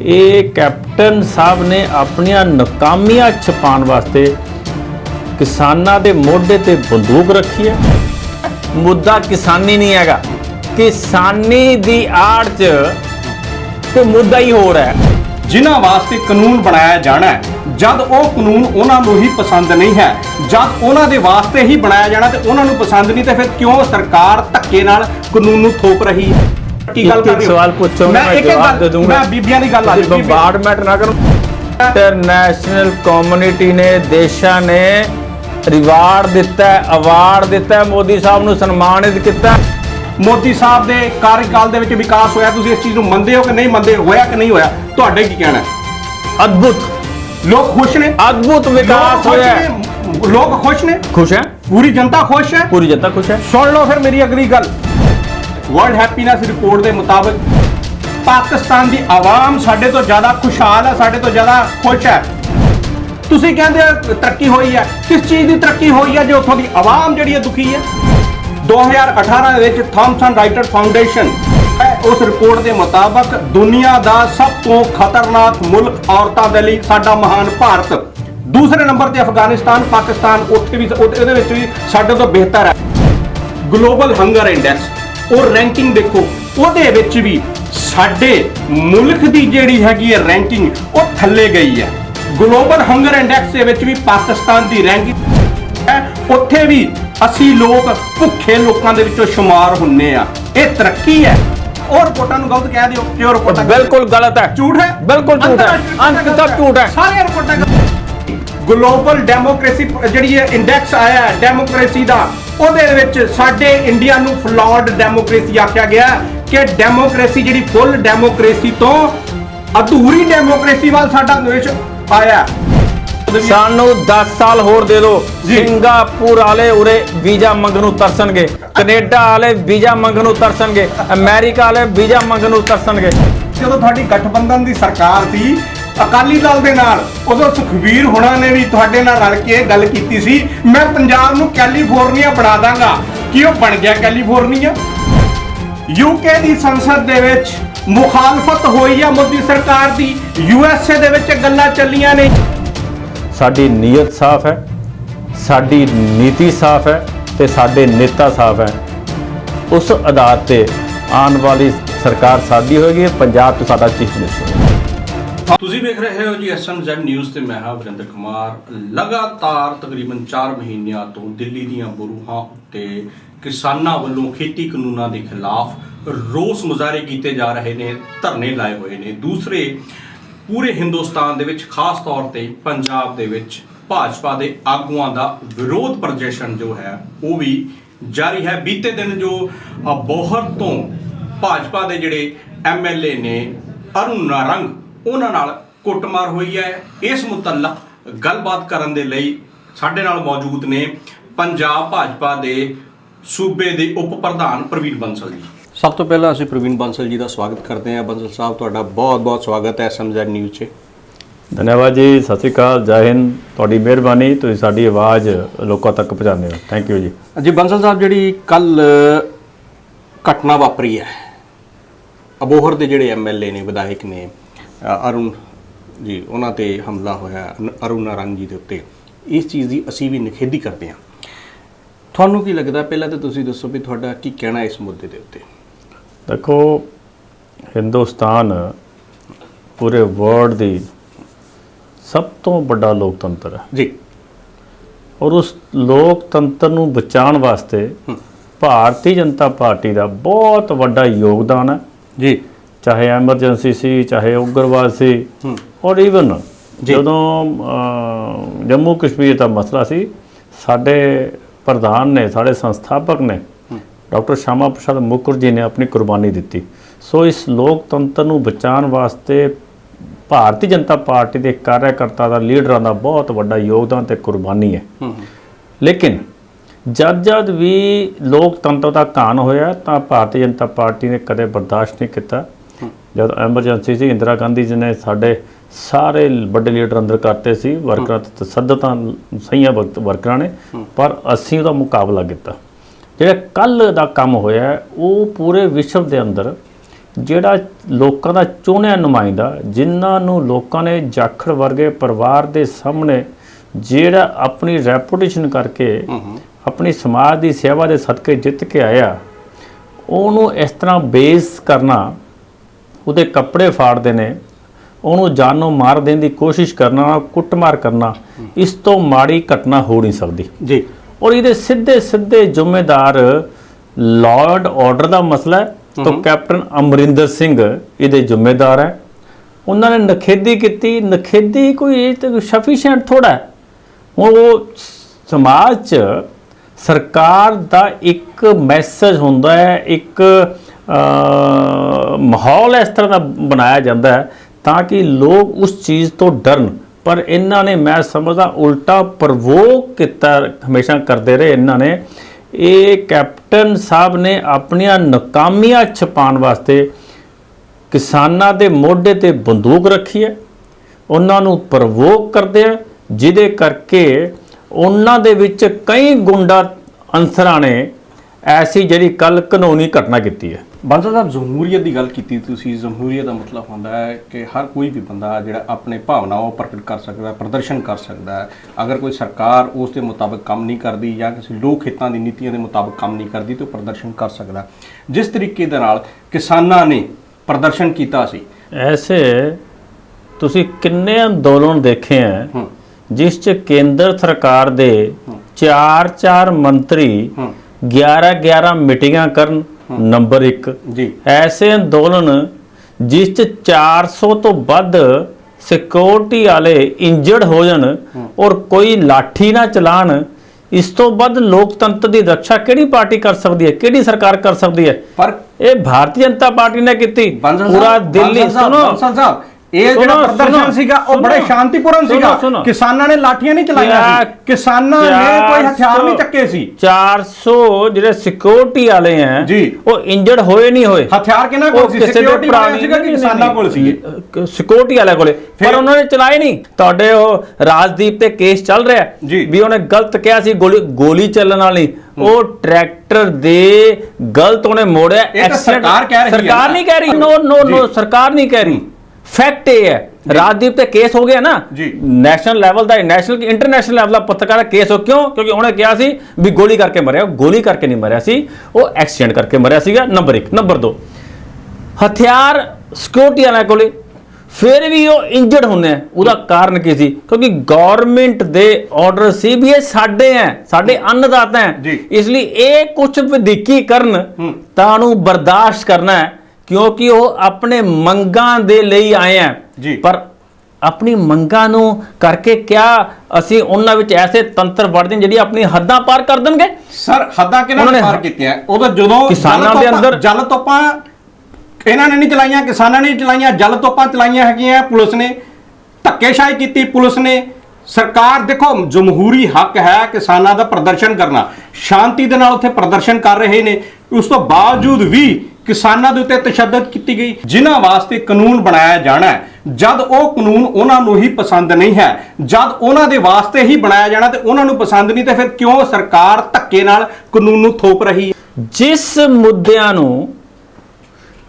ਇਹ ਕੈਪਟਨ ਸਾਹਿਬ ਨੇ ਆਪਣੀਆਂ ਨਕਾਮੀਆਂ ਛਪਾਉਣ ਵਾਸਤੇ ਕਿਸਾਨਾਂ ਦੇ ਮੋਢੇ ਤੇ ਬੰਦੂਕ ਰੱਖੀ ਹੈ। ਮੁੱਦਾ ਕਿਸਾਨੀ ਨਹੀਂ ਹੈਗਾ। ਕਿਸਾਨੀ ਦੀ ਆੜ 'ਚ ਤੇ ਮੁੱਦਾ ਹੀ ਹੋਰ ਹੈ। ਜਿਨ੍ਹਾਂ ਵਾਸਤੇ ਕਾਨੂੰਨ ਬਣਾਇਆ ਜਾਣਾ ਹੈ, ਜਦ ਉਹ ਕਾਨੂੰਨ ਉਹਨਾਂ ਨੂੰ ਹੀ ਪਸੰਦ ਨਹੀਂ ਹੈ, ਜਦ ਉਹਨਾਂ ਦੇ ਵਾਸਤੇ ਹੀ ਬਣਾਇਆ ਜਾਣਾ ਤੇ ਉਹਨਾਂ ਨੂੰ ਪਸੰਦ ਨਹੀਂ, ਤੇ ਫਿਰ ਕਿਉਂ ਸਰਕਾਰ ਧੱਕੇ ਨਾਲ ਕਾਨੂੰਨ ਨੂੰ ਥੋਪ ਰਹੀ ਹੈ? ਕੀ ਗੱਲ ਕਰ ਇੱਕ ਰਹੇ ਹੋ? ਸਵਾਲ ਪੁੱਛੋ, ਮੈਂ ਇੱਕ ਇੱਕ ਜਵਾਬ ਦੇ ਦੂੰਗਾ। ਮੈਂ ਬੀਬੀਆਂ ਦੀ ਗੱਲ ਆ ਰਹੀ ਬੰਬਾਰਡਮੈਂਟ ਨਾ ਕਰੋ। ਇੰਟਰਨੈਸ਼ਨਲ ਕਮਿਊਨਿਟੀ ਨੇ ਦੇਸ਼ਾਂ ਨੇ ਰਿਵਾਰਡ ਦਿੱਤਾ ਅਵਾਰਡ ਦਿੱਤਾ ਮੋਦੀ ਸਾਹਿਬ ਨੂੰ ਸਨਮਾਨਿਤ ਕੀਤਾ। ਮੋਦੀ ਸਾਹਿਬ ਦੇ ਕਾਰਜਕਾਲ ਦੇ ਵਿੱਚ ਵਿਕਾਸ ਹੋਇਆ ਤੁਸੀਂ ਇਸ ਚੀਜ਼ ਨੂੰ ਮੰਨਦੇ ਹੋ ਕਿ ਨਹੀਂ ਮੰਨਦੇ ਹੋਇਆ ਕਿ ਨਹੀਂ ਹੋਇਆ? ਤੁਹਾਡੇ ਕੀ ਕਹਿਣਾ ਹੈ? ਅਦਭੁਤ। ਲੋਕ ਖੁਸ਼ ਨੇ? ਅਦਭੁਤ ਵਿਕਾਸ ਹੋਇਆ? ਲੋਕ ਖੁਸ਼ ਨੇ? ਖੁਸ਼ ਹੈ? ਪੂਰੀ ਜਨਤਾ ਖੁਸ਼ ਹੈ? ਪੂਰੀ ਜਨਤਾ ਖੁਸ਼ ਹੈ? ਸੁਣ ਲਓ ਫਿਰ ਮੇਰੀ ਅਗਲੀ ਗੱਲ। ਵਰਲਡ ਹੈਪੀਨੈਸ ਰਿਪੋਰਟ ਦੇ ਮੁਤਾਬਕ ਪਾਕਿਸਤਾਨ ਦੀ ਆਵਾਮ ਸਾਡੇ ਤੋਂ ਜ਼ਿਆਦਾ ਖੁਸ਼ਹਾਲ ਹੈ, ਸਾਡੇ ਤੋਂ ਜ਼ਿਆਦਾ ਖੁਸ਼ ਹੈ। ਤੁਸੀਂ ਕਹਿੰਦੇ ਹੋ ਤਰੱਕੀ ਹੋਈ ਹੈ। ਕਿਸ ਚੀਜ਼ ਦੀ ਤਰੱਕੀ ਹੋਈ ਹੈ ਜੇ ਉੱਥੋਂ ਦੀ ਆਵਾਮ ਜਿਹੜੀ ਹੈ ਦੁਖੀ ਹੈ? 2018 ਦੇ ਵਿੱਚ ਥਾਮਸਨ ਰਾਈਟਰ ਫਾਊਂਡੇਸ਼ਨ ਉਸ ਰਿਪੋਰਟ ਦੇ ਮੁਤਾਬਕ ਦੁਨੀਆ ਦਾ ਸਭ ਤੋਂ ਖਤਰਨਾਕ ਮੁਲਕ ਔਰਤਾਂ ਦੇ ਲਈ ਸਾਡਾ ਮਹਾਨ ਭਾਰਤ। ਦੂਸਰੇ ਨੰਬਰ ਤੇ ਅਫਗਾਨਿਸਤਾਨ, ਪਾਕਿਸਤਾਨ ਉੱਥੇ ਵੀ, ਉਹਦੇ ਉਹਦੇ ਵਿੱਚ ਵੀ ਸਾਡੇ ਤੋਂ ਬਿਹਤਰ ਹੈ। ਗਲੋਬਲ ਹੰਗਰ ਇੰਡੈਕਸ ਉਹ ਰੈਂਕਿੰਗ ਦੇਖੋ ਉਹਦੇ ਵਿੱਚ ਵੀ ਸਾਡੇ ਮੁਲਕ ਦੀ ਜਿਹੜੀ ਹੈਗੀ ਹੈ ਰੈਂਕਿੰਗ ਉਹ ਥੱਲੇ ਗਈ ਹੈ। ਗਲੋਬਲ ਹੰਗਰ ਇੰਡੈਕਸ ਦੇ ਵਿੱਚ ਵੀ ਪਾਕਿਸਤਾਨ ਦੀ ਰੈਂਕਿੰਗ ਹੈ। ਉੱਥੇ ਵੀ ਅਸੀਂ ਲੋਕ ਭੁੱਖੇ ਲੋਕਾਂ ਦੇ ਵਿੱਚੋਂ ਸ਼ੁਮਾਰ ਹੁੰਨੇ ਆ। ਇਹ ਤਰੱਕੀ ਹੈ। ਉਹ ਰਿਪੋਰਟਾਂ ਨੂੰ ਗਲਤ ਕਹਿ ਦਿਓ ਕਿ ਉਹ ਰਿਪੋਰਟਾਂ ਬਿਲਕੁਲ ਗਲਤ ਹੈ। ਝੂਠ ਹੈ। ਬਿਲਕੁਲ ਝੂਠ ਹੈ। ਅੰਤ ਤੱਕ ਝੂਠ ਹੈ। ਸਾਰੀਆਂ ਰਿਪੋਰਟਾਂ ਗਲੋਬਲ ਡੈਮੋਕ੍ਰੇਸੀ ਜਿਹੜੀ ਹੈ ਇੰਡੈਕਸ ਆਇਆ ਹੈ ਡੈਮੋਕ੍ਰੇਸੀ ਦਾ ਉਹਦੇ ਵਿੱਚ ਸਾਡੇ ਇੰਡੀਆ ਨੂੰ ਫਲੌਡ ਡੈਮੋਕ੍ਰੇਸੀ ਆਖਿਆ ਗਿਆ ਕਿ ਡੈਮੋਕ੍ਰੇਸੀ ਜਿਹੜੀ ਫੁੱਲ ਡੈਮੋਕ੍ਰੇਸੀ ਤੋਂ ਅਧੂਰੀ ਡੈਮੋਕ੍ਰੇਸੀ ਵੱਲ ਸਾਡਾ ਦੇਸ਼ ਆਇਆ ਸਾਨੂੰ 10 ਸਾਲ ਹੋਰ ਦੇ ਦਿਓ। ਸਿੰਗਾਪੁਰ ਵਾਲੇ ਉਰੇ ਵੀਜ਼ਾ ਮੰਗਣ ਨੂੰ ਤਰਸਣਗੇ ਕੈਨੇਡਾ ਵਾਲੇ ਵੀਜ਼ਾ ਮੰਗਣ ਨੂੰ ਤਰਸਣਗੇ ਅਮਰੀਕਾ ਵਾਲੇ ਵੀਜ਼ਾ ਮੰਗਣ ਨੂੰ ਤਰਸਣਗੇ ਜਦੋਂ ਤੁਹਾਡੀ ਗਠਬੰਧਨ ਦੀ ਸਰਕਾਰ ਸੀ ਅਕਾਲੀ ਦਲ ਦੇ ਨਾਲ। ਉਦੋਂ ਸੁਖਵੀਰ ਹੁਣਾਂ ਨੇ ਵੀ ਤੁਹਾਡੇ ਨਾਲ ਰਲ ਕੇ ਇਹ ਗੱਲ ਕੀਤੀ ਸੀ, ਮੈਂ ਪੰਜਾਬ ਨੂੰ ਕੈਲੀਫੋਰਨੀਆ ਬਣਾ ਦਾਂਗਾ। ਕੀ ਉਹ ਬਣ ਗਿਆ ਕੈਲੀਫੋਰਨੀਆ? ਯੂਕੇ ਦੀ ਸੰਸਦ ਦੇ ਵਿੱਚ ਮੁਖਾਲਫਤ ਹੋਈ ਆ ਮੋਦੀ ਸਰਕਾਰ ਦੀ। ਯੂਐਸਏ ਦੇ ਵਿੱਚ ਗੱਲਾਂ ਚੱਲੀਆਂ ਨੇ। ਸਾਡੀ ਨੀਅਤ ਸਾਫ਼ ਹੈ, ਸਾਡੀ ਨੀਤੀ ਸਾਫ਼ ਹੈ ਤੇ ਸਾਡੇ ਨੇਤਾ ਸਾਫ਼ ਹੈ। ਉਸ ਆਧਾਰ ਤੇ ਆਉਣ ਵਾਲੀ ਸਰਕਾਰ ਸਾਡੀ ਹੋਏਗੀ, ਪੰਜਾਬ ਤੋਂ ਸਾਡਾ ਚੀਫ ਮਿਨਿਸਟਰ ਤੁਸੀਂ ਵੇਖ ਰਹੇ ਹੋ ਜੀ ਐਸਐਮਜ਼ੈਡ ਨਿਊਜ਼ ਤੇ ਮੈਂ ਹਾਂ ਵਰਿੰਦਰ ਕੁਮਾਰ। ਲਗਾਤਾਰ ਤਕਰੀਬਨ 4 ਮਹੀਨਿਆਂ ਤੋਂ ਦਿੱਲੀ ਦੀਆਂ ਬਰੂਹਾਂ ਉੱਤੇ ਕਿਸਾਨਾਂ ਵੱਲੋਂ ਖੇਤੀ ਕਾਨੂੰਨਾਂ ਦੇ ਖਿਲਾਫ ਰੋਸ ਮੁਜ਼ਾਹਰੇ ਕੀਤੇ ਜਾ ਰਹੇ ਨੇ, ਧਰਨੇ ਲਾਏ ਹੋਏ ਨੇ। ਦੂਸਰੇ, ਪੂਰੇ ਹਿੰਦੁਸਤਾਨ ਦੇ ਵਿੱਚ, ਖਾਸ ਤੌਰ ਤੇ ਪੰਜਾਬ ਦੇ ਵਿੱਚ ਭਾਜਪਾ ਦੇ ਆਗੂਆਂ ਦਾ ਵਿਰੋਧ ਪ੍ਰਦਰਸ਼ਨ ਜੋ ਹੈ, ਉਹ ਵੀ ਜਾਰੀ ਹੈ। ਬੀਤੇ ਦਿਨ ਜੋ ਬੋਹਰ ਤੋਂ ਭਾਜਪਾ ਦੇ ਜਿਹੜੇ ਐਮਐਲਏ ਨੇ, ਅਰੁਣ ਨਾਰੰਗ ਉਹਨਾਂ ਨਾਲ ਕੁੱਟਮਾਰ ਹੋਈ ਹੈ। ਇਸ ਮੁਤਲਕ ਗੱਲਬਾਤ ਕਰਨ ਦੇ ਲਈ ਸਾਡੇ ਨਾਲ ਮੌਜੂਦ ਨੇ ਪੰਜਾਬ ਭਾਜਪਾ ਦੇ ਸੂਬੇ ਦੇ ਉਪ ਪ੍ਰਧਾਨ ਪ੍ਰਵੀਨ ਬੰਸਲ ਜੀ। ਸਭ ਤੋਂ ਪਹਿਲਾਂ ਅਸੀਂ ਪ੍ਰਵੀਨ ਬੰਸਲ ਜੀ ਦਾ ਸਵਾਗਤ ਕਰਦੇ ਹਾਂ। ਬੰਸਲ ਸਾਹਿਬ ਤੁਹਾਡਾ ਬਹੁਤ-ਬਹੁਤ ਸਵਾਗਤ ਹੈ ਐਸਐਮਜ਼ੈਡ ਨਿਊਜ਼ 'ਚ। ਧੰਨਵਾਦ ਜੀ। ਸਤਿ ਸ਼੍ਰੀ ਅਕਾਲ। ਜੈ ਹਿੰਦ। ਤੁਹਾਡੀ ਮਿਹਰਬਾਨੀ। ਤੁਸੀਂ ਸਾਡੀ ਆਵਾਜ਼ ਲੋਕਾਂ ਤੱਕ ਪਹੁੰਚਾਉਂਦੇ ਹੋ। ਥੈਂਕ ਯੂ ਜੀ। ਜੀ ਬੰਸਲ ਸਾਹਿਬ ਜਿਹੜੀ ਕੱਲ ਘਟਨਾ ਵਾਪਰੀ ਹੈ ਅਬੋਹਰ ਦੇ ਜਿਹੜੇ ਐਮਐਲਏ ਨੇ ਵਿਧਾਇਕ ਨੇ ਅਰੁਣ ਜੀ ਉਹਨਾਂ ਤੇ ਹਮਲਾ ਹੋਇਆ ਅਰੁਣ ਨਾਰੰਗ ਜੀ ਦੇ ਉੱਤੇ। ਇਸ ਚੀਜ਼ ਦੀ ਅਸੀਂ ਵੀ ਨਿਖੇਧੀ ਕਰਦੇ ਹਾਂ। ਤੁਹਾਨੂੰ ਕੀ ਲੱਗਦਾ ਪਹਿਲਾਂ ਤਾਂ ਤੁਸੀਂ ਦੱਸੋ ਵੀ ਤੁਹਾਡਾ ਕੀ ਕਹਿਣਾ ਇਸ ਮੁੱਦੇ ਦੇ ਉੱਤੇ? ਦੇਖੋ ਹਿੰਦੁਸਤਾਨ ਪੂਰੇ ਵਰਲਡ ਦੀ ਸਭ ਤੋਂ ਵੱਡਾ ਲੋਕਤੰਤਰ ਹੈ। ਜੀ। ਔਰ ਉਸ ਲੋਕਤੰਤਰ ਨੂੰ ਬਚਾਉਣ ਵਾਸਤੇ ਭਾਰਤੀ ਜਨਤਾ ਪਾਰਟੀ ਦਾ ਬਹੁਤ ਵੱਡਾ ਯੋਗਦਾਨ ਹੈ। ਜੀ। ਚਾਹੇ ਐਮਰਜੈਂਸੀ ਸੀ ਚਾਹੇ ਉਗਰਵਾਦ ਸੀ ਔਰ ਇਵਨ ਜੀ। ਜਦੋਂ ਜੰਮੂ ਕਸ਼ਮੀਰ ਦਾ ਮਸਲਾ ਸੀ ਸਾਡੇ ਪ੍ਰਧਾਨ ਨੇ ਸਾਡੇ ਸੰਸਥਾਪਕ ਨੇ ਡਾਕਟਰ ਸ਼ਾਮਾ ਪ੍ਰਸਾਦ ਮੁਖਰਜੀ ਨੇ ਆਪਣੀ ਕੁਰਬਾਨੀ ਦਿੱਤੀ। ਸੋ ਇਸ ਲੋਕਤੰਤਰ ਨੂੰ ਬਚਾਉਣ ਵਾਸਤੇ ਭਾਰਤੀ ਜਨਤਾ ਪਾਰਟੀ ਦੇ ਕਾਰਜਕਰਤਾ ਦਾ ਲੀਡਰਾਂ ਦਾ ਬਹੁਤ ਵੱਡਾ ਯੋਗਦਾਨ ਤੇ ਕੁਰਬਾਨੀ ਹੈ। ਲੇਕਿਨ ਜਦ ਜਦ ਵੀ ਲੋਕਤੰਤਰ ਦਾ ਘਾਣ ਹੋਇਆ ਤਾਂ ਭਾਰਤੀ ਜਨਤਾ ਪਾਰਟੀ ਨੇ ਕਦੇ ਬਰਦਾਸ਼ਤ ਨਹੀਂ ਕੀਤਾ। ਜਦ ਐਮਰਜੈਂਸੀ ਸੀ ਇੰਦਰਾ ਗਾਂਧੀ ਜੀ ਨੇ ਸਾਡੇ ਸਾਰੇ ਵੱਡੇ ਲੀਡਰ ਅੰਦਰ ਕਰਤੇ ਸੀ ਵਰਕਰਾਂ ਤੇ ਤਸੱਦਤਾਂ ਸਹੀਆਂ ਵਰਕ- ਵਰਕਰਾਂ ਨੇ। ਪਰ ਅਸੀਂ ਉਹਦਾ ਮੁਕਾਬਲਾ ਕੀਤਾ। ਜਿਹੜਾ ਕੱਲ ਦਾ ਕੰਮ ਹੋਇਆ ਉਹ ਪੂਰੇ ਵਿਸ਼ਵ ਦੇ ਅੰਦਰ ਜਿਹੜਾ ਲੋਕਾਂ ਦਾ ਚੁਣਿਆ ਨੁਮਾਇੰਦਾ ਜਿਨ੍ਹਾਂ ਨੂੰ ਲੋਕਾਂ ਨੇ ਜਾਖੜ ਵਰਗੇ ਪਰਿਵਾਰ ਦੇ ਸਾਹਮਣੇ ਜਿਹੜਾ ਆਪਣੀ ਰੈਪੂਟੇਸ਼ਨ ਕਰਕੇ ਆਪਣੀ ਸਮਾਜ ਦੀ ਸੇਵਾ ਦੇ ਸਦਕੇ ਜਿੱਤ ਕੇ ਆਇਆ ਉਹਨੂੰ ਇਸ ਤਰ੍ਹਾਂ ਬੇਸ ਕਰਨਾ ਉਹਦੇ ਕੱਪੜੇ ਫਾੜਦੇ ਨੇ ਉਹਨੂੰ ਜਾਨੋਂ ਮਾਰ ਦੇਣ ਦੀ ਕੋਸ਼ਿਸ਼ ਕਰਨਾ ਕੁੱਟਮਾਰ ਕਰਨਾ ਇਸ ਤੋਂ ਮਾੜੀ ਘਟਨਾ ਹੋ ਨਹੀਂ ਸਕਦੀ। ਜੀ। ਔਰ ਇਹਦੇ ਸਿੱਧੇ ਸਿੱਧੇ ਜ਼ਿੰਮੇਦਾਰ ਲਾਰਡ ਆਰਡਰ ਦਾ ਮਸਲਾ ਹੈ ਤਾਂ ਕੈਪਟਨ ਅਮਰਿੰਦਰ ਸਿੰਘ ਇਹਦੇ ਜ਼ਿੰਮੇਦਾਰ ਹੈ। ਉਹਨਾਂ ਨੇ ਨਖੇਦੀ ਕੀਤੀ ਨਖੇਦੀ ਕੋਈ ਇਹ ਤੇ ਸਫੀਸ਼ੀਐਂਟ ਥੋੜਾ ਹੈ। ਉਹ ਸਮਾਜ 'ਚ ਸਰਕਾਰ ਦਾ ਇੱਕ ਮੈਸੇਜ ਹੁੰਦਾ ਹੈ ਇੱਕ ਮਾਹੌਲ ਇਸ ਤਰ੍ਹਾਂ ਦਾ ਬਣਾਇਆ ਜਾਂਦਾ ਹੈ ਤਾਂ ਕਿ ਲੋਕ ਉਸ ਚੀਜ਼ ਤੋਂ ਡਰਨ। ਪਰ ਇਹਨਾਂ ਨੇ, ਮੈਂ ਸਮਝਦਾ, ਉਲਟਾ ਪ੍ਰਵੋਕ ਕੀਤਾ, ਹਮੇਸ਼ਾ ਕਰਦੇ ਰਹੇ ਇਹਨਾਂ ਨੇ। ਇਹ ਕੈਪਟਨ ਸਾਹਿਬ ਨੇ ਆਪਣੀਆਂ ਨਾਕਾਮੀਆਂ ਛਪਾਉਣ ਵਾਸਤੇ ਕਿਸਾਨਾਂ ਦੇ ਮੋਢੇ ਤੇ ਬੰਦੂਕ ਰੱਖੀ ਹੈ। ਉਹਨਾਂ ਨੂੰ ਪ੍ਰਵੋਕ ਕਰਦੇ ਆ, ਜਿਹਦੇ ਕਰਕੇ ਉਹਨਾਂ ਦੇ ਵਿੱਚ ਕਈ ਗੁੰਡਾ ਅੰਸਰਾਂ ਨੇ ਐਸੀ ਜਿਹੜੀ ਕੱਲ ਕਾਨੂੰਨੀ ਘਟਨਾ ਕੀਤੀ ਹੈ। ਬਾਂਸਲ ਸਾਹਿਬ ਜਮਹੂਰੀਅਤ ਦੀ ਗੱਲ ਕੀਤੀ ਤੁਸੀਂ। ਜਮਹੂਰੀਅਤ ਦਾ ਮਤਲਬ ਹੁੰਦਾ ਹੈ ਕਿ ਹਰ ਕੋਈ ਵੀ ਬੰਦਾ ਜਿਹੜਾ ਆਪਣੇ ਭਾਵਨਾਵਾਂ ਪ੍ਰਗਟ ਕਰ ਸਕਦਾ ਹੈ ਪ੍ਰਦਰਸ਼ਨ ਕਰ ਸਕਦਾ ਹੈ। ਅਗਰ ਕੋਈ ਸਰਕਾਰ ਉਸ ਦੇ ਮੁਤਾਬਕ ਕੰਮ ਨਹੀਂ ਕਰਦੀ ਜਾਂ ਕਿਸੇ ਲੋਕ ਹਿੱਤਾਂ ਦੀ ਨੀਤੀਆਂ ਦੇ ਮੁਤਾਬਕ ਕੰਮ ਨਹੀਂ ਕਰਦੀ ਤਾਂ ਉਹ ਪ੍ਰਦਰਸ਼ਨ ਕਰ ਸਕਦਾ। ਜਿਸ ਤਰੀਕੇ ਦੇ ਨਾਲ ਕਿਸਾਨਾਂ ਨੇ ਪ੍ਰਦਰਸ਼ਨ ਕੀਤਾ ਸੀ। ਐਸੇ ਤੁਸੀਂ ਕਿੰਨੇ ਅੰਦੋਲਨ ਦੇਖੇ ਹੂੰ ਜਿਸ ਚ ਕੇਂਦਰ ਸਰਕਾਰ ਦੇ ਚਾਰ ਚਾਰ ਮੰਤਰੀ ਹੂੰ। 11 11 ਮੀਟਿੰਗਾਂ ਕਰਨ ਨੰਬਰ 1 ਜੀ। ਐਸੇ ਅੰਦੋਲਨ ਜਿਸ ਚ 400 ਤੋਂ ਵੱਧ ਸਿਕਿਉਰਿਟੀ ਵਾਲੇ ਇੰਜਰਡ ਹੋ ਜਾਣ ਔਰ ਕੋਈ ਲਾਠੀ ਨਾ ਚਲਾਣ ਇਸ ਤੋਂ ਵੱਧ ਲੋਕਤੰਤਰ ਦੀ ਰੱਖਿਆ ਕਿਹੜੀ ਪਾਰਟੀ ਕਰ ਸਕਦੀ ਹੈ? ਕਿਹੜੀ ਸਰਕਾਰ ਕਰ ਸਕਦੀ ਹੈ? ਪਰ ਇਹ ਭਾਰਤੀ ਜਨਤਾ ਪਾਰਟੀ ਨੇ ਕੀਤੀ। ਪੂਰਾ ਦਿੱਲੀ ਸੁਣੋ। ਸਾਹਿਬ ਇਹ ਜਿਹੜਾ ਸੁਣੋ, ਪ੍ਰਦਰਸ਼ਨ ਸੁਣੋ, ਸੀਗਾ ਉਹ ਬੜੇ ਸ਼ਾਂਤੀਪੂਰਨ ਸੁਣੋ, ਸੀਗਾ। ਸੁਣੋ। ਕਿਸਾਨਾਂ ਨੇ ਲਾਠੀਆਂ ਨਹੀਂ ਚਲਾਈਆਂ ਸੀ। ਕਿਆ- ਕਿਸਾਨਾਂ ਨੇ ਕੋਈ ਹਥਿਆਰ ਨਹੀਂ ਚੱਕੇ ਸੀ। 400 ਜਿਹੜੇ ਸਿਕਿਉਰਿਟੀ ਵਾਲੇ ਜੀ। ਉਹ ਇੰਜਰਡ ਹੋਏ ਨਹੀਂ ਹੋਏ। ਹਥਿਆਰ ਕਿਹਨਾਂ ਕੋਲ ਸੀ? ਸਿਕਿਉਰਿਟੀ ਵਾਲਿਆਂ ਸੀਗਾ ਕਿ ਕਿਸਾਨਾਂ ਕੋਲ ਸੀਗੇ? ਸਿਕਿਉਰਿਟੀ ਵਾਲਿਆਂ ਕੋਲੇ। ਫਿਰ- ਪਰ ਉਹਨਾਂ ਨੇ ਚਲਾਏ ਨਹੀਂ। ਤੁਹਾਡੇ ਉਹ ਰਾਜਦੀਪ ਤੇ ਕੇਸ ਚੱਲ ਰਿਹਾ ਹੈ ਜੀ। ਵੀ ਉਹਨੇ ਗਲਤ ਕਿਹਾ ਸੀ ਗੋਲੀ ਗੋਲੀ ਚੱਲਣ ਵਾਲੀ। ਉਹ ਟਰੈਕਟਰ ਦੇ ਗਲਤ ਉਹਨੇ ਮੋੜਿਆ ਤਾਂ accident- ਸਰਕਾਰ ਕਹਿ ਰਹੀ ਹੈ। ਸਰਕਾਰ ਨਾ। ਨਹੀਂ ਕਹਿ ਰਹੀ। ਨੋ ਨੋ ਨੋ ਜੀ। ਸਰਕਾਰ ਨਹੀਂ ਕਹਿ ਰਹੀ। ਫੈਕਟ ਇਹ ਹੈ। ਰਾਜਦੀਪ ਤੇ ਕੇਸ ਹੋ ਗਿਆ ਨਾ। ਜੀ। ਨੈਸ਼ਨਲ ਲੈਵਲ ਦਾ ਨੈਸ਼ਨਲ ਕਿ ਇੰਟਰਨੈਸ਼ਨਲ ਲੈਵਲ ਦਾ ਪੱਤਰਕਾਰ ਕੇਸ ਹੋ ਕਿਉਂ? ਕਿਉਂਕਿ ਉਹਨੇ ਕਿਹਾ ਸੀ ਵੀ ਗੋਲੀ ਕਰਕੇ ਮਰਿਆ ਉਹ ਗੋਲੀ ਕਰਕੇ ਨਹੀਂ ਮਰਿਆ ਸੀ। ਉਹ ਐਕਸੀਡੈਂਟ ਕਰਕੇ ਮਰਿਆ ਸੀਗਾ। ਨੰਬਰ 1 ਨੰਬਰ 2 ਹਥਿਆਰ ਸਿਕਿਉਰਿਟੀ ਵਾਲਿਆਂ ਕੋਲੇ। ਫਿਰ ਵੀ ਉਹ ਇੰਜਰਡ ਹੁੰਦੇ ਆ। ਉਹਦਾ ਕਾਰਨ ਕੀ ਸੀ? ਕਿਉਂਕਿ ਗਵਰਨਮੈਂਟ ਦੇ ਆਰਡਰ ਸੀ ਵੀ ਇਹ ਸਾਡੇ ਆ ਸਾਡੇ ਅੰਨਦਾਤਾ ਹੈ। ਇਸ ਲਈ ਇਹ ਕੁਝ ਵਧੀਕੀ ਕਰਨ। ਤਾਂ ਉਹਨੂੰ ਬਰਦਾਸ਼ਤ ਕਰਨਾ ਹੈ। ਕਿਉਂਕਿ ਉਹ ਆਪਣੇ ਮੰਗਾਂ ਦੇ ਲਈ ਆਏ ਆ। ਜੀ। ਪਰ ਆਪਣੀ ਮੰਗਾਂ ਨੂੰ ਕਰਕੇ ਕਿਆ ਅਸੀਂ ਉਹਨਾਂ ਵਿੱਚ ਐਸੇ ਤੰਤਰ ਵੜ ਦੇਣ ਜਿਹੜੀ ਆਪਣੀ ਹੱਦਾਂ ਪਾਰ ਕਰ ਦੇਣਗੇ? ਸਰ ਹੱਦਾਂ ਕਿਹਨਾਂ ਨੇ ਪਾਰ ਕੀਤੀਆਂ? ਉਦੋਂ ਜਦੋਂ ਕਿਸਾਨਾਂ ਦੇ ਅੰਦਰ- ਜਲ ਤੋਪਾਂ ਇਹਨਾਂ ਨੇ ਨਹੀਂ ਚਲਾਈਆਂ ਕਿਸਾਨਾਂ ਨੇ ਨਹੀਂ ਚਲਾਈਆਂ ਜਲ ਤੋਪਾਂ ਚਲਾਈਆਂ ਹੈਗੀਆਂ ਪੁਲਿਸ ਨੇ ਧੱਕੇਸ਼ਾਹੀ ਕੀਤੀ ਪੁਲਿਸ ਨੇ। ਸਰਕਾਰ ਦੇਖੋ ਜਮਹੂਰੀ ਹੱਕ ਹੈ ਕਿਸਾਨਾਂ ਦਾ ਪ੍ਰਦਰਸ਼ਨ ਕਰਨਾ। ਸ਼ਾਂਤੀ ਦੇ ਨਾਲ ਉੱਥੇ ਪ੍ਰਦਰਸ਼ਨ ਕਰ ਰਹੇ ਨੇ। ਉਸ ਤੋਂ ਬਾਵਜੂਦ ਵੀ ਕਿਸਾਨਾਂ ਦੇ ਉੱਤੇ ਤਸ਼ੱਦਦ ਕੀਤੀ ਗਈ ਜਿਨ੍ਹਾਂ ਵਾਸਤੇ ਕਾਨੂੰਨ ਬਣਾਇਆ ਜਾਣਾ ਹੈ। ਜਦ ਉਹ ਕਾਨੂੰਨ ਉਹਨਾਂ ਨੂੰ ਹੀ ਪਸੰਦ ਨਹੀਂ ਹੈ ਜਦ ਉਹਨਾਂ ਦੇ ਵਾਸਤੇ ਹੀ ਬਣਾਇਆ ਜਾਣਾ ਤੇ ਉਹਨਾਂ ਨੂੰ ਪਸੰਦ ਨਹੀਂ ਤੇ ਫਿਰ ਕਿਉਂ ਸਰਕਾਰ ਧੱਕੇ ਨਾਲ ਕਾਨੂੰਨ ਨੂੰ ਥੋਪ ਰਹੀ ਹੈ? ਜਿਸ ਮੁੱਦਿਆਂ ਨੂੰ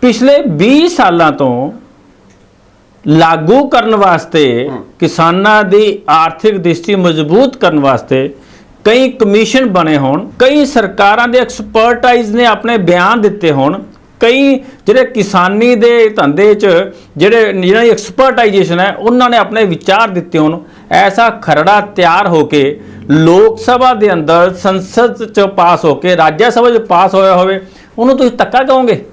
ਪਿਛਲੇ 20 ਸਾਲਾਂ ਤੋਂ ਲਾਗੂ ਕਰਨ ਵਾਸਤੇ ਕਿਸਾਨਾਂ ਦੀ ਆਰਥਿਕ ਦ੍ਰਿਸ਼ਟੀ ਮਜ਼ਬੂਤ ਕਰਨ ਵਾਸਤੇ ਕਈ ਕਮਿਸ਼ਨ ਬਣੇ ਹੋਣ ਕਈ ਸਰਕਾਰਾਂ ਦੇ ਐਕਸਪਰਟਾਈਜ਼ ਨੇ ਆਪਣੇ ਬਿਆਨ ਦਿੱਤੇ ਹੋਣ ਕਈ ਜਿਹੜੇ ਕਿਸਾਨੀ ਦੇ ਧੰਦੇ 'ਚ ਜਿਹੜੇ ਜਿਹਨਾਂ ਦੀ ਐਕਸਪਰਟਾਈਜੇਸ਼ਨ ਹੈ ਉਹਨਾਂ ਨੇ ਆਪਣੇ ਵਿਚਾਰ ਦਿੱਤੇ ਹੋਣ ਐਸਾ ਖਰੜਾ ਤਿਆਰ ਹੋ ਕੇ ਲੋਕ ਸਭਾ ਦੇ ਅੰਦਰ ਸੰਸਦ 'ਚ ਪਾਸ ਹੋ ਕੇ ਰਾਜ ਸਭਾ 'ਚ ਪਾਸ ਹੋਇਆ ਹੋਵੇ ਉਹਨੂੰ ਤੁਸੀਂ ਧੱਕਾ ਕਹੋਗੇ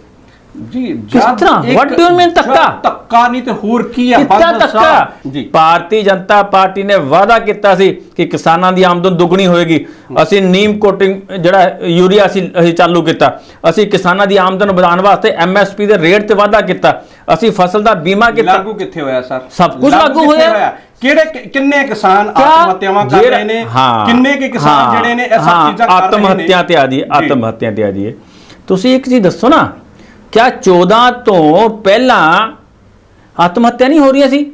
ਜੀ ਕਿਸ ਤਰ੍ਹਾਂ? What do you mean ਧੱਕਾ? ਧੱਕਾ ਨਹੀਂ ਤੇ ਹੋਰ ਕੀ ਹੈ ਕਿੱਤਾ ਧੱਕਾ? ਸਾਹਿਬ। ਜੀ। ਭਾਰਤੀ ਜਨਤਾ ਪਾਰਟੀ ਨੇ ਵਾਅਦਾ ਕੀਤਾ ਸੀ ਕਿ ਕਿਸਾਨਾਂ ਦੀ ਆਮਦਨ ਦੁੱਗਣੀ ਹੋਏਗੀ। ਅਸੀਂ ਨੀਮ ਕੋਟਿੰਗ ਜਿਹੜਾ ਯੂਰੀਆ ਅਸੀਂ ਅਸੀਂ ਚਾਲੂ ਕੀਤਾ। ਅਸੀਂ ਕਿਸਾਨਾਂ ਦੀ ਆਮਦਨ ਵਧਾਉਣ ਵਾਸਤੇ ਐਮਐਸਪੀ ਦੇ ਰੇਟ ਤੇ ਵਾਅਦਾ ਕੀਤਾ। ਅਸੀਂ ਫਸਲ ਦਾ ਬੀਮਾ ਕੀਤਾ। ਲਾਗੂ ਕਿੱਥੇ ਹੋਇਆ ਸਰ? ਸਭ ਕੁਝ ਲਾਗੂ ਹੋਇਆ। ਕਿਹੜੇ ਕਿੰਨੇ ਕਿਸਾਨ? ਆਤਮ ਹੱਤਿਆਵਾਂ ਕਰ ਰਹੇ ਨੇ? ਕਿੰਨੇ ਕੇ ਕਿਸਾਨ ਜਿਹੜੇ ਨੇ ਇਹ ਸਭ ਚੀਜ਼ਾਂ ਕਰ ਰਹੇ ਆਤਮ ਨੇ? ਹੱਤਿਆ ਤੇ ਆ ਜੀ ਜੀ। ਆਤਮ ਹੱਤਿਆ ਤੇ ਆ ਜੀ ਤੁਸੀਂ ਇੱਕ ਚੀਜ਼ ਦੱਸੋ ਨਾ। ਕਿਆ 14 ਤੋਂ ਪਹਿਲਾਂ ਆਤਮ ਹੱਤਿਆ ਨਹੀਂ ਹੋ ਰਹੀਆਂ ਸੀ।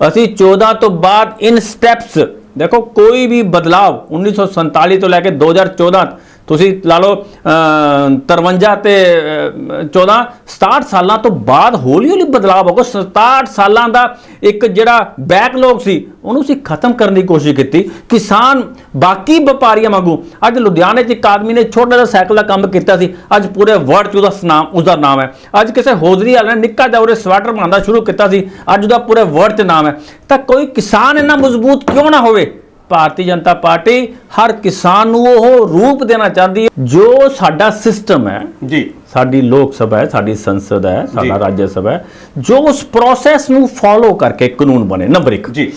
ਅਸੀਂ 14 ਤੋਂ ਬਾਅਦ ਇਨ ਸਟੈਪਸ ਦੇਖੋ, ਕੋਈ ਵੀ ਬਦਲਾਵ 1947 ਤੋਂ ਲੈ ਕੇ 2014 ਤੁਸੀਂ ਲਾ ਲਓ ਅਹ, 53 ਤੇ ਅਹ, 14 67 ਸਾਲਾਂ ਤੋਂ ਬਾਅਦ ਹੌਲੀ ਹੌਲੀ ਬਦਲਾਅ ਹੋਗਾ 67 ਸਾਲਾਂ ਦਾ ਇੱਕ ਜਿਹੜਾ ਬੈਕਲੌਗ ਸੀ ਉਹਨੂੰ ਅਸੀਂ ਖਤਮ ਕਰਨ ਦੀ ਕੋਸ਼ਿਸ਼ ਕੀਤੀ। ਕਿਸਾਨ ਬਾਕੀ ਵਪਾਰੀਆਂ ਵਾਂਗੂ ਅੱਜ ਲੁਧਿਆਣੇ 'ਚ ਇੱਕ ਆਦਮੀ ਨੇ ਛੋਟਾ ਜਿਹਾ ਸਾਈਕਲ ਦਾ ਕੰਮ ਕੀਤਾ ਸੀ। ਅੱਜ ਪੂਰੇ ਵਰਲਡ 'ਚ ਉਹਦਾ ਨਾਮ ਉਸਦਾ ਨਾਮ ਹੈ। ਅੱਜ ਕਿਸੇ ਹੋਜ਼ਰੀ ਵਾਲੇ ਨੇ ਨਿੱਕਾ ਜਿਹਾ ਉਹਦੇ ਸਵੈਟਰ ਬਣਾਉਣਾ ਸ਼ੁਰੂ ਕੀਤਾ ਸੀ। ਅੱਜ ਉਹਦਾ ਪੂਰੇ ਵਰਲਡ 'ਚ ਨਾਮ ਹੈ। ਤਾਂ ਕੋਈ ਕਿਸਾਨ ਇੰਨਾ ਮਜ਼ਬੂਤ ਕਿਉਂ ਨਾ ਹੋਵੇ? ਭਾਰਤੀ ਜਨਤਾ ਪਾਰਟੀ ਹਰ ਕਿਸਾਨ ਨੂੰ ਉਹ ਰੂਪ ਦੇਣਾ ਚਾਹੁੰਦੀ ਹੈ। ਜੋ ਸਾਡਾ ਸਿਸਟਮ ਹੈ ਜੀ। ਸਾਡੀ ਲੋਕ ਸਭਾ ਹੈ ਸਾਡੀ ਸੰਸਦ ਹੈ ਸਾਡਾ। ਰਾਜ ਸਭਾ ਹੈ ਜੋ ਉਸ ਪ੍ਰੋਸੈਸ ਨੂੰ ਫੋਲੋ ਕਰਕੇ ਕਾਨੂੰਨ ਬਣੇ ਨੰਬਰ 1 ਜੀ।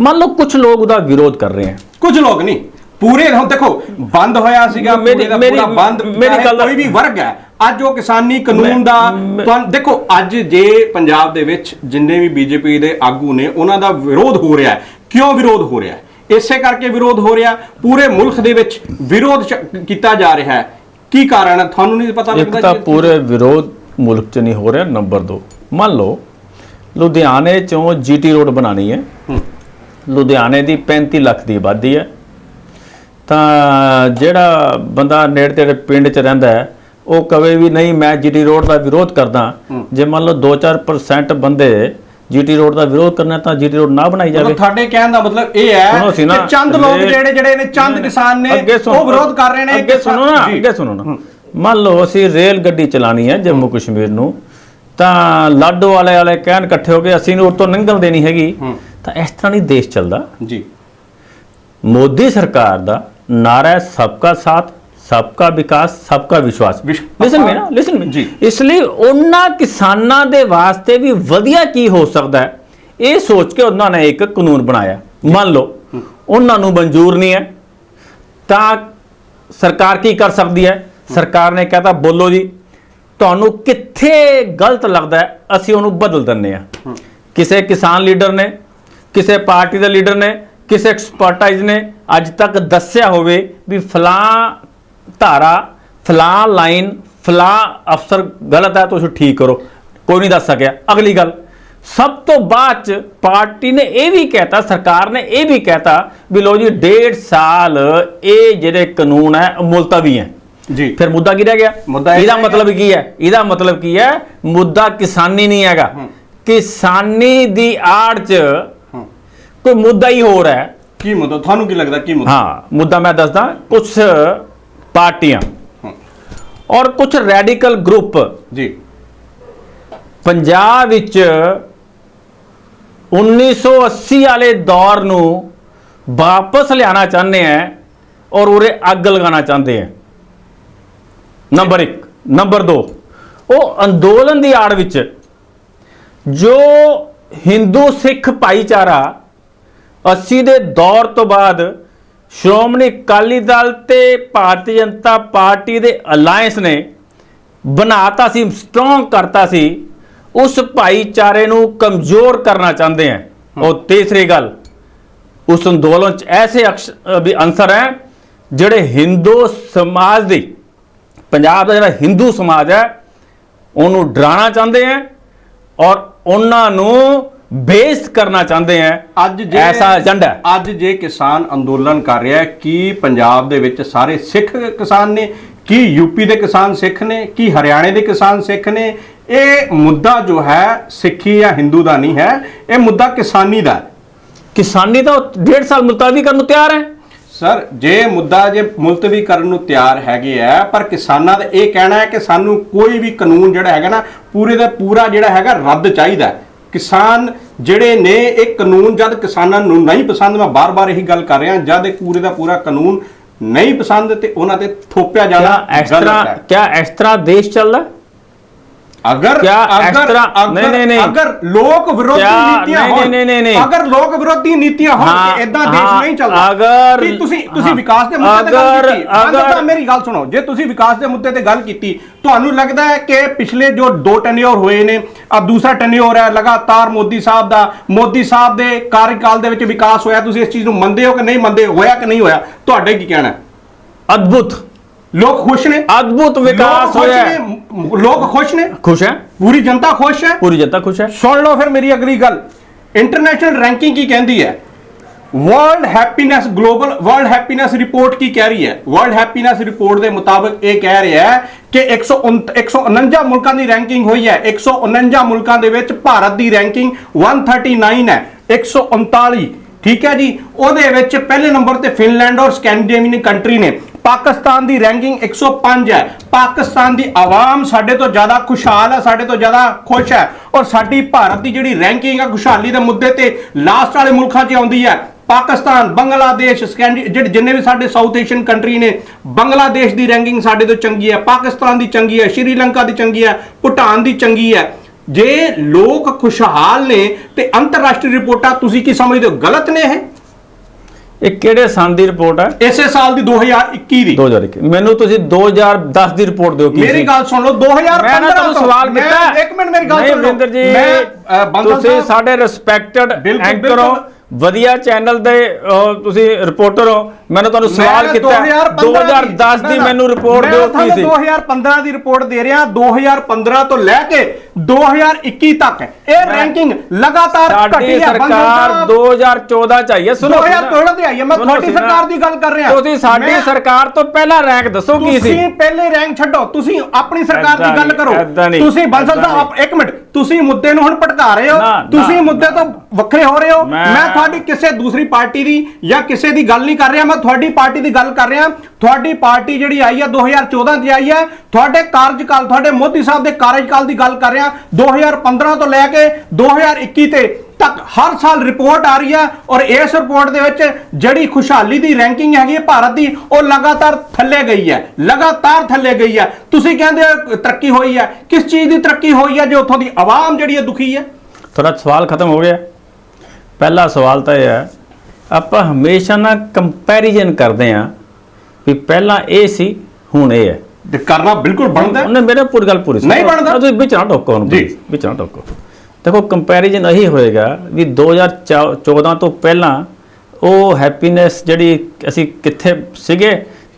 ਮੰਨ ਲਓ ਕੁਝ ਲੋਕ ਉਹਦਾ ਵਿਰੋਧ ਕਰ ਰਹੇ ਹਨ ਕੁਝ ਲੋਕ ਨਹੀਂ ਪੂਰੇ ਹੁਣ ਦੇਖੋ ਬੰਦ ਹੋਇਆ ਸੀਗਾ ਮੇਰੀ- ਪੂਰੇ ਬੰਦ ਮੇਰੀ ਗੱਲ ਕੋਈ ਵੀ ਵਰਗ ਹੈ ਅੱਜ ਉਹ ਕਿਸਾਨੀ ਕਾਨੂੰਨ ਦਾ ਤੁਹਾਨੂੰ ਦੇਖੋ ਅੱਜ ਜੇ ਪੰਜਾਬ ਦੇ ਵਿੱਚ ਜਿੰਨੇ ਵੀ ਬੀਜੇਪੀ ਦੇ ਆਗੂ ਨੇ ਉਹਨਾਂ ਦਾ ਵਿਰੋਧ ਹੋ ਰਿਹਾ ਹੈ। ਕਿਉਂ ਵਿਰੋਧ ਹੋ ਰਿਹਾ ਹੈ? ਇਸੇ ਕਰਕੇ ਵਿਰੋਧ ਹੋ ਰਿਹਾ। ਪੂਰੇ ਮੁਲਕ ਦੇ ਵਿੱਚ ਵਿਰੋਧ ਕੀਤਾ ਜਾ ਰਿਹਾ ਹੈ। ਕੀ ਕਾਰਨ ਹੈ? ਤੁਹਾਨੂੰ ਨਹੀਂ ਪਤਾ ਇੱਕ ਲੱਗਦਾ ਤਾਂ ਜੀ? ਪੂਰੇ ਵਿਰੋਧ ਮੁਲਕ 'ਚ ਨਹੀਂ ਹੋ ਰਿਹਾ ਨੰਬਰ 2 ਮੰਨ ਲਓ ਲੁਧਿਆਣੇ 'ਚੋਂ ਜੀਟੀ ਰੋਡ ਬਣਾਣੀ ਹੈ। ਹੂੰ। ਲੁਧਿਆਣੇ ਦੀ 35 ਲੱਖ ਦੀ ਆਬਾਦੀ ਹੈ। ਤਾਂ ਜਿਹੜਾ ਬੰਦਾ ਨੇੜੇ ਤੇੜੇ ਪਿੰਡ 'ਚ ਰਹਿੰਦਾ ਹੈ ਉਹ ਕਵੇ ਵੀ ਨਹੀਂ ਮੈਂ ਜੀਟੀ ਰੋਡ ਦਾ ਵਿਰੋਧ ਕਰਦਾ। ਜੇ ਮੰਨ ਲਓ 2-4% ਬੰਦੇ ਜੀਟੀ ਰੋਡ ਦਾ ਵਿਰੋਧ ਕਰਨਾ ਤਾਂ ਜੀਟੀ ਰੋਡ ਨਾ ਬਣਾਈ ਜਾਵੇ। ਤੁਹਾਡੇ ਕਹਿਣ ਦਾ ਮਤਲਬ ਇਹ ਹੈ ਕਿ ਚੰਦ ਲੋਕ ਜਿਹੜੇ ਜਿਹੜੇ ਨੇ ਚੰਦ ਕਿਸਾਨ ਨੇ ਉਹ ਵਿਰੋਧ ਕਰ ਰਹੇ ਨੇ। ਅੱਗੇ ਸੁਣੋ ਨਾ। ਅੱਗੇ ਸੁਣੋ ਨਾ। ਮੰਨ ਲਓ ਅਸੀਂ ਰੇਲ ਗੱਡੀ ਚਲਾਣੀ ਹੈ ਜੰਮੂ ਕਸ਼ਮੀਰ ਨੂੰ ਤਾਂ ਲਾਡੋ ਵਾਲੇ ਵਾਲੇ ਕਹਿਣ ਇਕੱਠੇ ਹੋ ਕੇ ਅਸੀਂ ਨੂੰ ਤੋਂ ਨੰਗਲ ਦੇਣੀ ਹੈਗੀ। ਤਾਂ ਇਸ ਤਰ੍ਹਾਂ ਨਹੀਂ ਦੇਸ਼ ਚੱਲਦਾ। ਜੀ। ਮੋਦੀ ਸਰਕਾਰ ਦਾ ਨਾਰਾ ਸਬਕਾ ਸਾਥ ਸਬਕਾ ਵਿਕਾਸ ਸਬਕਾ ਵਿਸ਼ਵਾਸ ਵਿਸ਼- ਲਿਸਨ ਮੀ ਨਾ ਲਿਸਨ ਮੀ ਜੀ। ਇਸ ਲਈ ਉਹਨਾਂ ਕਿਸਾਨਾਂ ਦੇ ਵਾਸਤੇ ਵੀ ਵਧੀਆ ਕੀ ਹੋ ਸਕਦਾ ਹੈ ਇਹ ਸੋਚ ਕੇ ਉਹਨਾਂ ਨੇ ਇੱਕ ਕਾਨੂੰਨ ਬਣਾਇਆ ਮੰਨ ਲਓ ਉਹਨਾਂ ਨੂੰ ਮਨਜ਼ੂਰ ਨਹੀਂ ਹੈ ਤਾਂ ਸਰਕਾਰ ਕੀ ਕਰ ਸਕਦੀ ਹੈ ਸਰਕਾਰ ਨੇ ਕਹਤਾ ਬੋਲੋ ਜੀ ਤੁਹਾਨੂੰ ਕਿੱਥੇ ਗਲਤ ਲੱਗਦਾ ਹੈ ਅਸੀਂ ਉਹਨੂੰ ਬਦਲ ਦਿੰਨੇ ਆ ਕਿਸੇ ਕਿਸਾਨ ਲੀਡਰ ਨੇ ਕਿਸੇ ਪਾਰਟੀ ਦੇ ਲੀਡਰ ਨੇ ਕਿਸੇ ਐਕਸਪਰਟਾਈਜ਼ ਨੇ ਅੱਜ ਤੱਕ ਦੱਸਿਆ ਹੋਵੇ ਵੀ ਫਲਾਂ ਧਾਰਾ ਫਲਾਂ ਲਾਈਨ ਫਲਾਂ ਅਫਸਰ ਗਲਤ ਹੈ ਤੁਸੀਂ ਠੀਕ ਕਰੋ। ਕੋਈ ਨਹੀਂ ਦੱਸ ਸਕਿਆ। ਅਗਲੀ ਗੱਲ ਸਭ ਤੋਂ ਬਾਅਦ ਚ ਪਾਰਟੀ ਨੇ ਇਹ ਵੀ ਕਹਿਤਾ ਸਰਕਾਰ ਨੇ ਇਹ ਵੀ ਕਹਿਤਾ ਵੀ ਲੋ ਜੀ ਡੇਢ ਸਾਲ ਇਹ ਜਿਹੜੇ ਕਾਨੂੰਨ ਹੈ ਮੁਲਤਵੀ ਹੈ। ਜੀ। ਫਿਰ ਮੁੱਦਾ ਕੀ ਰਹਿ ਗਿਆ? ਮੁੱਦਾ ਇਹ ਇਹਦਾ। ਮਤਲਬ ਕੀ ਹੈ? ਇਹਦਾ ਮਤਲਬ ਕੀ ਹੈ? ਮੁੱਦਾ ਕਿਸਾਨੀ ਨਹੀਂ ਹੈਗਾ। ਕਿਸਾਨੀ ਦੀ ਆੜ ਚ। ਕੋਈ ਮੁੱਦਾ ਹੀ ਹੋਰ ਹੈ। ਕੀ ਮੁੱਦਾ? ਤੁਹਾਨੂੰ ਕੀ ਲੱਗਦਾ ਕੀ ਮੁੱਦਾ? ਹਾਂ ਮੁੱਦਾ ਮੈਂ ਦੱਸਦਾ ਕੁਝ ਪਾਰਟੀਆਂ। ਔਰ ਕੁਝ ਰੈਡੀਕਲ ਗਰੁੱਪ ਜੀ। ਪੰਜਾਬ ਵਿੱਚ 1980 ਵਾਲੇ ਦੌਰ ਨੂੰ ਵਾਪਸ ਲਿਆਣਾ ਚਾਹੁੰਦੇ ਆ ਔਰ ਉਰੇ ਅੱਗ ਲਗਾਉਣਾ ਚਾਹੁੰਦੇ ਆ ਨੰਬਰ 1 ਨੰਬਰ 2 ਉਹ ਅੰਦੋਲਨ ਦੀ ਆੜ ਵਿੱਚ ਜੋ ਹਿੰਦੂ ਸਿੱਖ ਭਾਈਚਾਰਾ 80 ਦੇ ਦੌਰ ਤੋਂ ਬਾਅਦ ਸ਼੍ਰੋਮਣੀ ਅਕਾਲੀ ਦਲ ਤੇ ਭਾਰਤੀ ਜਨਤਾ ਪਾਰਟੀ ਦੇ ਅਲਾਈਅੰਸ ਨੇ ਬਣਾਤਾ ਸੀ ਸਟਰੋਂਗ ਕਰਤਾ ਸੀ ਉਸ ਭਾਈਚਾਰੇ ਨੂੰ ਕਮਜ਼ੋਰ ਕਰਨਾ ਚਾਹੁੰਦੇ ਆ। ਔਰ ਤੀਸਰੀ ਗੱਲ ਉਸ ਅੰਦੋਲਨ ਚ ਐਸੇ ਵੀ ਅੰਸਰ ਹੈ ਜਿਹੜੇ ਹਿੰਦੂ ਸਮਾਜ ਦੀ ਪੰਜਾਬ ਦਾ ਜਿਹੜਾ ਹਿੰਦੂ ਸਮਾਜ ਹੈ ਉਹਨੂੰ ਡਰਾਉਣਾ ਚਾਹੁੰਦੇ ਆ ਔਰ ਉਹਨਾਂ ਨੂੰ ਬੇਸ ਕਰਨਾ ਚਾਹੁੰਦੇ ਆ। ਅੱਜ ਜੇ ਐਸਾ ਏਜੰਡਾ। ਅੱਜ ਜੇ ਕਿਸਾਨ ਅੰਦੋਲਨ ਕਰ ਰਿਹਾ ਹੈ ਕੀ ਪੰਜਾਬ ਦੇ ਵਿੱਚ ਸਾਰੇ ਸਿੱਖ ਕਿਸਾਨ ਨੇ? ਕੀ ਯੂਪੀ ਦੇ ਕਿਸਾਨ ਸਿੱਖ ਨੇ? ਕੀ ਹਰਿਆਣੇ ਦੇ ਕਿਸਾਨ ਸਿੱਖ ਨੇ? ਇਹ ਮੁੱਦਾ ਜੋ ਹੈ ਸਿੱਖੀ ਜਾਂ ਹਿੰਦੂ ਦਾ ਨਹੀਂ ਹੈ ਇਹ ਮੁੱਦਾ ਕਿਸਾਨੀ ਦਾ ਹੈ। ਕਿਸਾਨੀ ਤਾਂ ਡੇਢ ਸਾਲ ਮੁਲਤਵੀ ਕਰਨ ਨੂੰ ਤਿਆਰ ਹੈ। ਸਰ ਜੇ ਮੁੱਦਾ ਜੇ ਮੁਲਤਵੀ ਕਰਨ ਨੂੰ ਤਿਆਰ ਹੈਗੇ ਆ ਪਰ ਕਿਸਾਨਾਂ ਦਾ ਇਹ ਕਹਿਣਾ ਹੈ ਕਿ ਸਾਨੂੰ ਕੋਈ ਵੀ ਕਾਨੂੰਨ ਜਿਹੜਾ ਹੈਗਾ ਨਾ ਪੂਰੇ ਦਾ ਪੂਰਾ ਜਿਹੜਾ ਹੈਗਾ ਰੱਦ ਚਾਹੀਦਾ। ਕਿਸਾਨ ਜਿਹੜੇ ਨੇ ਇਹ ਕਾਨੂੰਨ ਜਦ ਕਿਸਾਨਾਂ ਨੂੰ ਨਹੀਂ ਪਸੰਦ ਮੈਂ ਬਾਰ-ਬਾਰ ਇਹੀ ਗੱਲ ਕਰ ਰਿਹਾ ਜਦ ਇਹ ਪੂਰੇ ਦਾ ਪੂਰਾ ਕਾਨੂੰਨ ਨਹੀਂ ਪਸੰਦ ਤੇ ਉਹਨਾਂ ਤੇ ਥੋਪਿਆ ਜਾਣਾ ਇਸ ਗਲਤ ਤਰ੍ਹਾਂ ਹੈ। ਕਿਆ ਇਸ ਤਰ੍ਹਾਂ ਦੇਸ਼ ਚੱਲਦਾ? ਤਰ੍ਹਾਂ- ਅਗਰ ਨਹੀਂ, ਨਹੀਂ, ਨਹੀਂ। ਅਗਰ ਲੋਕ ਵਿਰੋਧੀ ਕਿਆ- ਨੀਤੀਆਂ ਨਹੀਂ, ਹੋਣ ਨਹੀਂ, ਨਹੀਂ, ਨਹੀਂ। ਅਗਰ ਲੋਕ ਵਿਰੋਧੀ ਨੀਤੀਆਂ ਹੋਣ ਇਦਾਂ ਦੇਸ਼ ਨਹੀਂ ਚੱਲਦਾ ਅਗਰ- ਤੁਸੀਂ ਤੁਸੀਂ ਵਿਕਾਸ ਦੇ ਮੁੱਦੇ ਤੇ ਗੱਲ ਕੀਤੀ ਅਗਰ- ਮੇਰੀ ਗੱਲ ਸੁਣੋ ਜੇ ਤੁਸੀਂ ਵਿਕਾਸ ਦੇ ਮੁੱਦੇ ਤੇ ਗੱਲ ਕੀਤੀ ਤੁਹਾਨੂੰ ਲੱਗਦਾ ਹੈ ਕਿ ਪਿਛਲੇ ਜੋ ਦੋ ਟੈਨਿਓਰ ਹੋਏ ਨੇ ਆ ਦੂਸਰਾ ਟੈਨਿਓਰ ਹੈ ਲਗਾਤਾਰ ਮੋਦੀ ਸਾਹਿਬ ਦਾ ਮੋਦੀ ਸਾਹਿਬ ਦੇ ਕਾਰਜਕਾਲ ਦੇ ਵਿੱਚ ਵਿਕਾਸ ਹੋਇਆ ਤੁਸੀਂ ਇਸ ਚੀਜ਼ ਨੂੰ ਮੰਨਦੇ ਹੋ ਕਿ ਨਹੀਂ ਮੰਨਦੇ ਹੋਇਆ ਕਿ ਨਹੀਂ ਹੋਇਆ ਤੁਹਾਡੇ ਕੀ ਕਹਿਣਾ ਹੈ? ਅਦਭੁਤ ਲੋਕ ਖੁਸ਼ ਨੇ। ਅਦਭੁਤ ਵਿਕਾਸ ਹੋਇਆ। ਹੈ। ਲੋਕ ਖੁਸ਼ ਨੇ। ਖੁਸ਼ ਹੈ? ਪੂਰੀ ਜਨਤਾ ਖੁਸ਼ ਹੈ। ਪੂਰੀ ਜਨਤਾ ਖੁਸ਼ ਹੈ। ਸੁਣ ਲਓ ਫਿਰ ਮੇਰੀ ਅਗਲੀ ਗੱਲ। ਇੰਟਰਨੈਸ਼ਨਲ ਰੈਂਕਿੰਗ ਕੀ ਕਹਿੰਦੀ ਹੈ? World happiness global world happiness report ਕੀ ਕਹਿ ਰਹੀ ਹੈ? ਵਰਲਡ ਹੈਪੀਨੈਸ ਰਿਪੋਰਟ ਦੇ ਮੁਤਾਬਕ ਇਹ ਕਹਿ ਰਿਹਾ ਹੈ ਕਿ 149 149 ਮੁਲਕਾਂ ਦੀ ਰੈਂਕਿੰਗ ਹੋਈ ਹੈ। 149 ਮੁਲਕਾਂ ਦੇ ਵਿੱਚ ਭਾਰਤ ਦੀ ਰੈਂਕਿੰਗ 139 ਹੈ। 139 ਠੀਕ ਹੈ ਜੀ? ਉਹਦੇ ਵਿੱਚ ਪਹਿਲੇ ਨੰਬਰ ਤੇ ਫਿਨਲੈਂਡ ਔਰ ਸਕੈਂਡੀਨੇਵੀਅਨ ਕੰਟਰੀ ਨੇ। ਪਾਕਿਸਤਾਨ ਦੀ ਰੈਂਕਿੰਗ 105 ਹੈ। ਪਾਕਿਸਤਾਨ ਦੀ ਆਵਾਮ ਸਾਡੇ ਤੋਂ ਜ਼ਿਆਦਾ ਖੁਸ਼ਹਾਲ ਹੈ, ਸਾਡੇ ਤੋਂ ਜ਼ਿਆਦਾ ਖੁਸ਼ ਹੈ ਔਰ ਸਾਡੀ ਭਾਰਤ ਦੀ ਜਿਹੜੀ ਰੈਂਕਿੰਗ ਹੈ ਖੁਸ਼ਹਾਲੀ ਦੇ ਮੁੱਦੇ ਤੇ ਲਾਸਟ ਵਾਲੇ ਮੁਲਕਾਂ 'ਚ ਆਉਂਦੀ ਹੈ। ਪਾਕਿਸਤਾਨ, ਬੰਗਲਾਦੇਸ਼, ਸਕੈਂਡੀ, ਜਿਹੜੇ ਜਿੰਨੇ ਵੀ ਸਾਡੇ ਸਾਊਥ ਏਸ਼ੀਅਨ ਕੰਟਰੀ ਨੇ, ਬੰਗਲਾਦੇਸ਼ ਦੀ ਰੈਂਕਿੰਗ ਸਾਡੇ ਤੋਂ ਚੰਗੀ ਹੈ, ਪਾਕਿਸਤਾਨ ਦੀ ਚੰਗੀ ਹੈ, ਸ਼੍ਰੀਲੰਕਾ ਦੀ ਚੰਗੀ ਹੈ, ਭੂਟਾਨ ਦੀ ਚੰਗੀ ਹੈ। ਜੇ ਲੋਕ ਖੁਸ਼ਹਾਲ ਨੇ ਤੇ ਅੰਤਰਰਾਸ਼ਟਰੀ ਰਿਪੋਰਟਾਂ ਤੁਸੀਂ ਕੀ ਸਮਝਦੇ ਹੋ? ਗਲਤ ਨੇ ਇਹ? ਇਹ ਕਿਹੜੇ ਸੰਨ ਦੀ ਰਿਪੋਰਟ ਹੈ ਇਸੇ ਸਾਲ ਦੀ 2021 ਦੀ। 2021 ਮੈਨੂੰ ਤੁਸੀਂ 2010 ਦੀ ਰਿਪੋਰਟ ਦਿਓ ਕੀ ਮੇਰੀ? ਗੱਲ ਸੁਣ ਲਓ 2015 ਮੈਂ ਤੁਹਾਨੂੰ ਸਵਾਲ ਕੀਤਾ। ਇੱਕ ਮਿੰਟ ਮੇਰੀ ਗੱਲ ਸੁਣ ਲਓ। ਵਰਿੰਦਰ ਜੀ ਤੁਸੀਂ ਸਾਡੇ ਰਿਸਪੈਕਟਡ ਐਂਕਰ ਹੋ। ਵਧੀਆ ਚੈਨਲ ਦੇ ਤੁਸੀਂ ਰਿਪੋਰਟਰ ਹੋ। ਮੈਨੂੰ ਤੁਹਾਨੂੰ ਸਵਾਲ ਕੀਤਾ। 2010 ਦੀ। ਮੈਨੂੰ ਰਿਪੋਰਟ ਦਿਓ ਕੀ ਮੈਂ ਸੀ 2015 ਦੀ ਰਿਪੋਰਟ ਦੇ ਰਿਹਾ। 2015 ਤੋਂ ਲੈ ਕੇ 2021 ਤੱਕ ਇਹ ਰੈਂਕਿੰਗ ਲਗਾਤਾਰ ਘਟੀ ਹੈ ਸਰਕਾਰ 2014 ਚ ਆਈ ਹੈ। ਸੁਣੋ 2014 ਤੇ ਆਈ ਹੈ। ਮੈਂ ਸੁਣੋ ਤੁਹਾਡੀ। ਸਰਕਾਰ ਦੀ ਗੱਲ ਕਰ ਰਿਹਾ। ਤੁਸੀਂ ਸਾਡੀ ਮੈਂ- ਸਰਕਾਰ ਤੋਂ ਪਹਿਲਾਂ ਰੈਂਕ ਦੱਸੋ ਕੀ ਸੀ? ਤੁਸੀਂ ਪਹਿਲੇ ਰੈਂਕ ਛੱਡੋ। ਤੁਸੀਂ ਆਪਣੀ ਸਰਕਾਰ ਏਦਾਂ ਦੀ ਗੱਲ ਨਹੀਂ, ਕਰੋ। ਏਦਾਂ ਨਹੀਂ, ਤੁਸੀਂ ਬੰਸਲ ਏਦਾਂ ਸਾਹਿਬ ਇੱਕ ਮਿੰਟ। ਤੁਸੀਂ ਮੁੱਦੇ ਨੂੰ ਹੁਣ ਭਟਕਾ ਰਹੇ ਹੋ। ਨਾ, ਨਾ, ਤੁਸੀਂ ਮੁੱਦੇ ਤੋਂ ਵੱਖਰੇ ਹੋ ਰਹੇ ਹੋ। ਮੈਂ- ਮੈਂ ਤੁਹਾਡੀ ਕਿਸੇ ਦੂਸਰੀ ਪਾਰਟੀ ਦੀ ਜਾਂ ਕਿਸੇ ਦੀ ਗੱਲ ਨਹੀਂ ਕਰ ਰਿਹਾ। ਮੈਂ ਤੁਹਾਡੀ ਪਾਰਟੀ ਦੀ ਗੱਲ ਕਰ ਰਿਹਾ। ਤੁਹਾਡੀ ਪਾਰਟੀ ਜਿਹੜੀ ਆਈ ਹੈ 2014 ਦੀ ਆਈ ਹੈ ਤੁਹਾਡੇ ਕਾਰਜਕਾਲ, ਤੁਹਾਡੇ ਮੋਦੀ ਸਾਹਿਬ ਦੇ ਕਾਰਜਕਾਲ ਦੀ ਗੱਲ ਕਰ ਰਿਹਾ। 2015 ਤੋਂ ਲੈ ਕੇ 2021 ਤੇ ਤੱਕ ਹਰ ਸਾਲ ਰਿਪੋਰਟ ਆ ਰਹੀ ਹੈ ਔਰ ਇਸ ਰਿਪੋਰਟ ਦੇ ਵਿੱਚ ਜਿਹੜੀ ਖੁਸ਼ਹਾਲੀ ਦੀ ਰੈਂਕਿੰਗ ਹੈਗੀ ਹੈ ਭਾਰਤ ਦੀ, ਉਹ ਲਗਾਤਾਰ ਥੱਲੇ ਗਈ ਹੈ ਲਗਾਤਾਰ ਥੱਲੇ ਗਈ ਹੈ ਤੁਸੀਂ ਕਹਿੰਦੇ ਹੋ ਤਰੱਕੀ ਹੋਈ ਹੈ ਕਿਸ ਚੀਜ਼ ਦੀ ਤਰੱਕੀ ਹੋਈ ਹੈ ਜੇ ਉੱਥੋਂ ਦੀ ਆਵਾਮ ਜਿਹੜੀ ਹੈ ਦੁਖੀ ਹੈ ਤੁਹਾਡਾ ਸਵਾਲ ਖਤਮ ਹੋ ਗਿਆ। ਪਹਿਲਾ ਸਵਾਲ ਤਾਂ ਇਹ ਹੈ ਆਪਾਂ ਹਮੇਸ਼ਾ ਨਾ ਕੰਪੈਰੀਜ਼ਨ ਕਰਦੇ ਆ ਵੀ ਪਹਿਲਾਂ ਇਹ ਸੀ ਹੁਣ ਇਹ ਹੈ ਤੇ ਕਰਨਾ ਬਿਲਕੁਲ ਬਣਦਾ ਹੈ। ਉਹਨੇ ਮੇਰੇ ਪੂਰੀ ਗੱਲ ਪੂਰੀ ਨਹੀਂ ਬਣਦਾ। ਤੁਸੀਂ ਵਿੱਚ ਨਾ ਟੋਕੋ ਉਹਨੂੰ ਜੀ। ਵਿੱਚ ਨਾ ਟੋਕੋ ਦੇਖੋ ਕੰਪੈਰੀਜ਼ਨ ਇਹੀ ਹੋਏਗਾ ਵੀ 2014 ਤੋਂ ਪਹਿਲਾਂ ਉਹ ਹੈਪੀਨੈਸ ਜਿਹੜੀ ਅਸੀਂ ਕਿੱਥੇ ਸੀਗੇ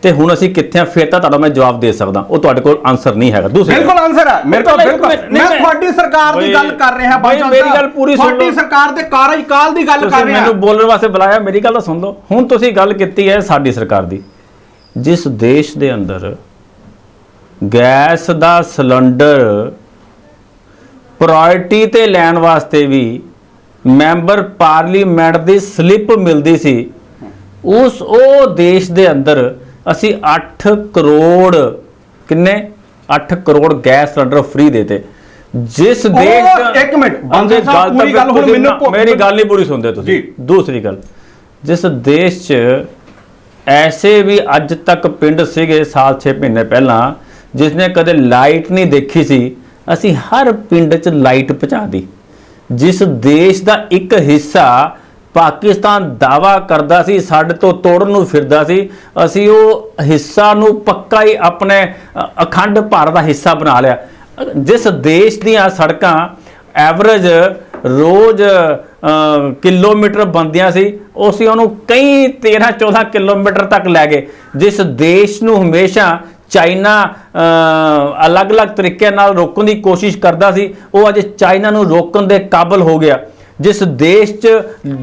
ਤੇ ਹੁਣ ਅਸੀਂ ਕਿੱਥੇ ਆ ਫਿਰ ਤਾਂ ਤੁਹਾਡਾ ਮੈਂ ਜਵਾਬ ਦੇ ਸਕਦਾ ਉਹ ਤੁਹਾਡੇ ਕੋਲ ਆਨਸਰ ਨਹੀਂ ਹੈਗਾ ਦੂਸਰੀ ਗੱਲ। ਬਿਲਕੁਲ ਆਨਸਰ ਹੈ ਮੇਰੇ ਕੋਲ ਬਿਲਕੁਲ ਮੈਂ ਤੁਹਾਡੀ ਸਰਕਾਰ ਦੀ ਗੱਲ ਕਰ ਰਿਹਾ ਬਈ ਸਾਹਿਬ। ਗੱਲ ਪੂਰੀ ਸੁਣ ਤੁਹਾਡੀ। ਸਰਕਾਰ ਦੇ ਕਾਰਜਕਾਲ ਦੀ ਗੱਲ ਕਰ ਤੁਸੀਂ ਰਿਹਾ ਮੈਨੂੰ ਬੋਲਣ ਵਾਸਤੇ ਬੁਲਾਇਆ ਮੇਰੀ ਗੱਲ ਤਾਂ ਸੁਣ ਲਓ ਹੁਣ ਤੁਸੀਂ ਗੱਲ ਕੀਤੀ ਹੈ ਸਾਡੀ ਸਰਕਾਰ ਦੀ ਜਿਸ ਦੇਸ਼ ਦੇ ਅੰਦਰ ਗੈਸ ਦਾ ਸਿਲੰਡਰ ਪ੍ਰਾਇੋਰਟੀ ਤੇ ਲੈਣ ਵਾਸਤੇ ਵੀ ਮੈਂਬਰ ਪਾਰਲੀਮੈਂਟ ਦੀ ਸਲਿੱਪ ਮਿਲਦੀ ਸੀ ਉਸ ਉਹ ਦੇਸ਼ ਦੇ ਅੰਦਰ ਅਸੀਂ 8 ਕਰੋੜ ਕਿੰਨੇ? 8 ਕਰੋੜ ਗੈਸ ਸਿਲੰਡਰ ਫ੍ਰੀ ਦੇਤੇ ਜਿਸ ਦੇਸ਼ ਉਹ ਇੱਕ ਮਿੰਟ, ਹਾਂਜੀ, ਸਾਹਿਬ, ਪੂਰੀ ਗੱਲ ਹੁਣ ਮੈਨੂੰ ਮੇਰੀ ਗੱਲ ਨਹੀਂ ਪੂਰੀ ਸੁਣਦੇ ਤੁਸੀਂ। ਦੂਸਰੀ ਗੱਲ ਜਿਸ ਦੇਸ਼ 'ਚ ਐਸੇ ਵੀ ਅੱਜ ਤੱਕ ਪਿੰਡ ਸੀਗੇ ਸਾਲ 6 ਮਹੀਨੇ ਪਹਿਲਾਂ ਜਿਸ ਨੇ ਕਦੇ ਲਾਈਟ ਨਹੀਂ ਦੇਖੀ ਸੀ। ਅਸੀਂ ਹਰ ਪਿੰਡ 'ਚ ਲਾਈਟ ਪਹੁੰਚਾ ਦੀ ਜਿਸ ਦੇਸ਼ ਦਾ ਇੱਕ ਹਿੱਸਾ ਪਾਕਿਸਤਾਨ ਦਾਵਾ ਕਰਦਾ ਸੀ, ਸਾਡੇ ਤੋਂ ਤੋੜਨ ਨੂੰ ਫਿਰਦਾ ਸੀ, ਅਸੀਂ ਉਹ ਹਿੱਸਾ ਨੂੰ ਪੱਕਾ ਹੀ ਆਪਣੇ ਅਖੰਡ ਭਾਰਤ ਦਾ ਹਿੱਸਾ ਬਣਾ ਲਿਆ। ਜਿਸ ਦੇਸ਼ ਦੀਆਂ ਸੜਕਾਂ ਐਵਰੇਜ ਰੋਜ਼ ਕਿਲੋਮੀਟਰ ਬੰਦੀਆਂ ਸੀ। ਉਹ ਅਸੀਂ ਉਹਨੂੰ ਕਈ 13 14 ਕਿਲੋਮੀਟਰ ਤੱਕ ਲੈ ਗਏ। ਜਿਸ ਦੇਸ਼ ਨੂੰ ਹਮੇਸ਼ਾ ਚਾਈਨਾ ਅਲੱਗ-ਅਲੱਗ ਤਰੀਕਿਆਂ ਨਾਲ ਰੋਕਣ ਦੀ ਕੋਸ਼ਿਸ਼ ਕਰਦਾ ਸੀ, ਉਹ ਅੱਜ ਚਾਈਨਾ ਨੂੰ ਰੋਕਣ ਦੇ ਕਾਬਲ ਹੋ ਗਿਆ। ਜਿਸ ਦੇਸ਼ 'ਚ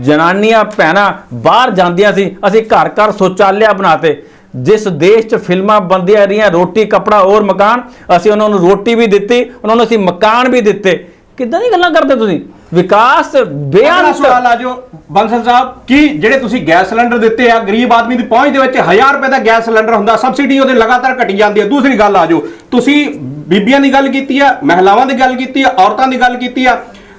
ਜਨਾਨੀਆਂ, ਭੈਣਾਂ ਬਾਹਰ ਜਾਂਦੀਆਂ ਸੀ, ਅਸੀਂ ਘਰ ਘਰ ਸ਼ੌਚਾਲਿਆ ਬਣਾਤੇ। ਜਿਸ ਦੇਸ਼ 'ਚ ਫਿਲਮਾਂ ਬੰਦੀਆਂ ਰਹੀਆਂ, ਰੋਟੀ, ਕਪੜਾ ਔਰ ਮਕਾਨ, ਅਸੀਂ ਉਹਨਾਂ ਨੂੰ ਰੋਟੀ ਵੀ ਦਿੱਤੀ, ਉਹਨਾਂ ਨੂੰ ਅਸੀਂ ਮਕਾਨ ਵੀ ਦਿੱਤੇ। ਕਿੱਦਾਂ ਦੀ ਗੱਲਾਂ ਕਰਦੇ ਤੁਸੀਂ? ਵਿਕਾਸ ਅਗਲਾ ਬੇਅੰਤ ਸਵਾਲ ਆ ਜੋ ਬੰਸਲ ਸਾਹਿਬ, ਕੀ ਜਿਹੜੇ ਤੁਸੀਂ ਗੈਸ ਸਿਲੰਡਰ ਦਿੱਤੇ ਆ, ਗਰੀਬ ਆਦਮੀ ਦੀ ਪਹੁੰਚ ਦੇ ਵਿੱਚ 1000 ਰੁਪਏ ਦਾ ਗੈਸ ਸਿਲੰਡਰ ਹੁੰਦਾ, ਸਬਸਿਡੀ ਉਹਦੇ ਲਗਾਤਾਰ ਘਟੀ ਜਾਂਦੀ ਹੈ ਦੂਸਰੀ ਗੱਲ ਆ ਜੋ ਤੁਸੀਂ ਬੀਬੀਆਂ ਦੀ ਗੱਲ ਕੀਤੀ ਆ, ਮਹਿਲਾਵਾਂ ਦੀ ਗੱਲ ਕੀਤੀ ਆ, ਔਰਤਾਂ ਦੀ ਗੱਲ ਕੀਤੀ ਆ।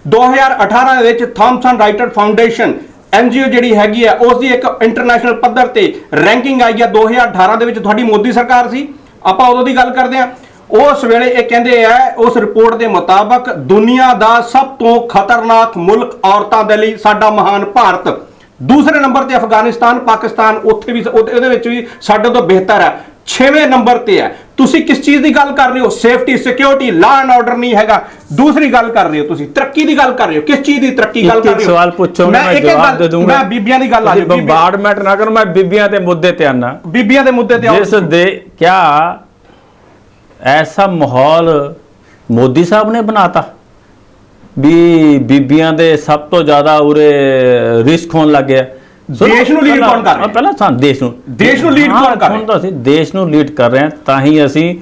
2018 ਦੇ ਵਿੱਚ ਥਾਮਸਨ ਰਾਈਟਰ ਫਾਊਂਡੇਸ਼ਨ ਐਨਜੀਓ ਜਿਹੜੀ ਹੈਗੀ ਆ, ਉਸ ਦੀ ਇੱਕ ਇੰਟਰਨੈਸ਼ਨਲ ਪੱਧਰ ਤੇ ਰੈਂਕਿੰਗ ਆਈ ਆ। 2018 ਦੇ ਵਿੱਚ ਤੁਹਾਡੀ ਮੋਦੀ ਸਰਕਾਰ ਸੀ। ਆਪਾਂ ਉਦੋਂ ਦੀ ਗੱਲ ਕਰਦੇ ਆ। ਉਸ ਵੇਲੇ ਇਹ ਕਹਿੰਦੇ ਆ ਉਸ ਰਿਪੋਰਟ ਦੇ ਮੁਤਾਬਕ ਦੁਨੀਆ ਦਾ ਸਭ ਤੋਂ ਖਤਰਨਾਕ ਮੁਲਕ ਔਰਤਾਂ ਦੇ ਲਈ ਸਾਡਾ ਮਹਾਨ ਭਾਰਤ। ਦੂਸਰੇ ਨੰਬਰ ਤੇ ਅਫਗਾਨਿਸਤਾਨ ਪਾਕਿਸਤਾਨ ਉੱਥੇ ਵੀ ਉਹਦੇ ਵਿੱਚ ਵੀ ਸਾਡੇ ਤੋਂ ਬਿਹਤਰ ਹੈ। 6ਵੇਂ ਨੰਬਰ ਤੇ ਹੈ। ਤੁਸੀਂ ਕਿਸ ਚੀਜ਼ ਦੀ ਗੱਲ ਕਰ ਰਹੇ ਹੋ? Safety security law and order ਨਹੀਂ ਹੈਗਾ। ਦੂਸਰੀ ਗੱਲ ਕਰ ਰਹੇ ਹੋ ਤੁਸੀਂ। ਤਰੱਕੀ ਦੀ ਗੱਲ ਕਰ ਰਹੇ ਹੋ। ਕਿਸ ਚੀਜ਼ ਦੀ ਤਰੱਕੀ ਗੱਲ ਕਰ ਰਹੇ ਹੋ? ਸਵਾਲ ਪੁੱਛੋ ਮੈਂ ਜਵਾਬ ਦੇ ਦੂੰਗਾ। ਮੈਂ ਬੀਬੀਆਂ ਦੀ ਗੱਲ ਆ ਜਾਓ ਬੰਬਾਰਡਮੈਂਟ ਨਾ ਕਰੋ ਮੈਂ ਬੀਬੀਆਂ ਦੇ ਮੁੱਦੇ ਤੇ ਆਨਾ ਬੀਬੀਆਂ ਦੇ ਮੁੱਦੇ ਤੇ ਜਿਸ ਦੇ ਕਿਆ ਐਸਾ ਮਾਹੌਲ ਮੋਦੀ ਸਾਹਿਬ ਨੇ ਬਣਾਤਾ ਵੀ ਬੀਬੀਆਂ ਦੇ ਸਭ ਤੋਂ ਜ਼ਿਆਦਾ ਉਰੇ ਰਿਸਕ ਹੋਣ ਲੱਗ ਗਿਆ ਦੇਸ਼ ਨੂੰ ਲੀਡ ਕੌਣ ਕਰ ਰਿਹਾ ਪਹਿਲਾਂ ਸਾਨੂੰ ਦੇਸ਼ ਨੂੰ ਦੇਸ਼ ਨੂੰ ਹਾਂ, ਕੌਣ ਕਰ ਰਿਹਾ? ਅਸੀਂ ਦੇਸ਼ ਨੂੰ ਲੀਡ ਕਰ ਰਹੇ ਹਾਂ ਤਾਂ ਹੀ ਅਸੀਂ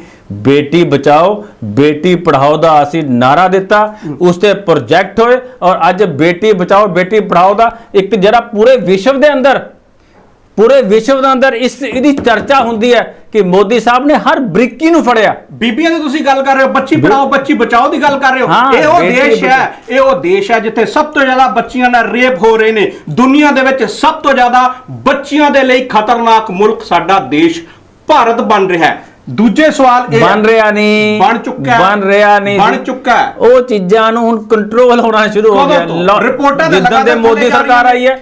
ਬੇਟੀ ਬਚਾਓ ਬੇਟੀ ਪੜਾਓ ਦਾ ਅਸੀਂ ਨਾਰਾ ਦਿੱਤਾ ਉਸ ਤੇ ਪ੍ਰੋਜੈਕਟ ਹੋਏ ਔਰ ਅੱਜ ਬੇਟੀ ਬਚਾਓ ਬੇਟੀ ਪੜਾਓ ਦਾ ਇੱਕ ਜਿਹੜਾ ਪੂਰੇ ਵਿਸ਼ਵ ਦੇ ਅੰਦਰ ਪੂਰੇ ਵਿਸ਼ਵ ਦੇ ਅੰਦਰ ਇਸ ਇਹਦੀ ਚਰਚਾ ਹੁੰਦੀ ਹੈ ਕਿ ਮੋਦੀ ਸਾਹਿਬ ਨੇ ਹਰ ਬ੍ਰਿਕੀ ਨੂੰ ਫੜਿਆ। ਬੀਬੀਆਂ ਦੀ ਤੁਸੀਂ ਗੱਲ ਕਰ ਰਹੇ ਹੋ ਬੱਚੀ ਪੜਾਓ ਬੱਚੀ ਬਚਾਓ ਦੀ ਗੱਲ ਕਰ ਰਹੇ ਹੋ। ਇਹ ਉਹ ਦੇਸ਼ ਹੈ ਇਹ ਉਹ ਦੇਸ਼ ਹੈ ਜਿੱਥੇ ਸਭ ਤੋਂ ਜ਼ਿਆਦਾ ਬੱਚੀਆਂ ਨਾਲ ਰੇਪ ਹੋ ਰਹੇ ਨੇ। ਦੁਨੀਆ ਦੇ ਵਿੱਚ ਸਭ ਤੋਂ ਜ਼ਿਆਦਾ ਬੱਚੀਆਂ ਦੇ ਲਈ ਖਤਰਨਾਕ ਮੁਲਕ ਸਾਡਾ ਦੇਸ਼ ਭਾਰਤ ਬਣ ਰਿਹਾ ਹੈ। ਦੂਜੇ ਸਵਾਲ ਇਹ ਬਣ ਰਿਹਾ ਨਹੀਂ ਬਣ ਚੁੱਕਾ ਬਣ ਰਿਹਾ ਨਹੀਂ ਬਣ ਚੁੱਕਾ ਉਹ ਚੀਜ਼ਾਂ ਨੂੰ ਹੁਣ ਕੰਟਰੋਲ ਹੋਣਾ ਸ਼ੁਰੂ ਹੋ ਗਿਆ। ਰਿਪੋਰਟਾਂ ਤਾਂ ਜਿੱਦਾਂ ਦੇ ਮੋਦੀ ਸਰਕਾਰ ਆਈ ਹੈ।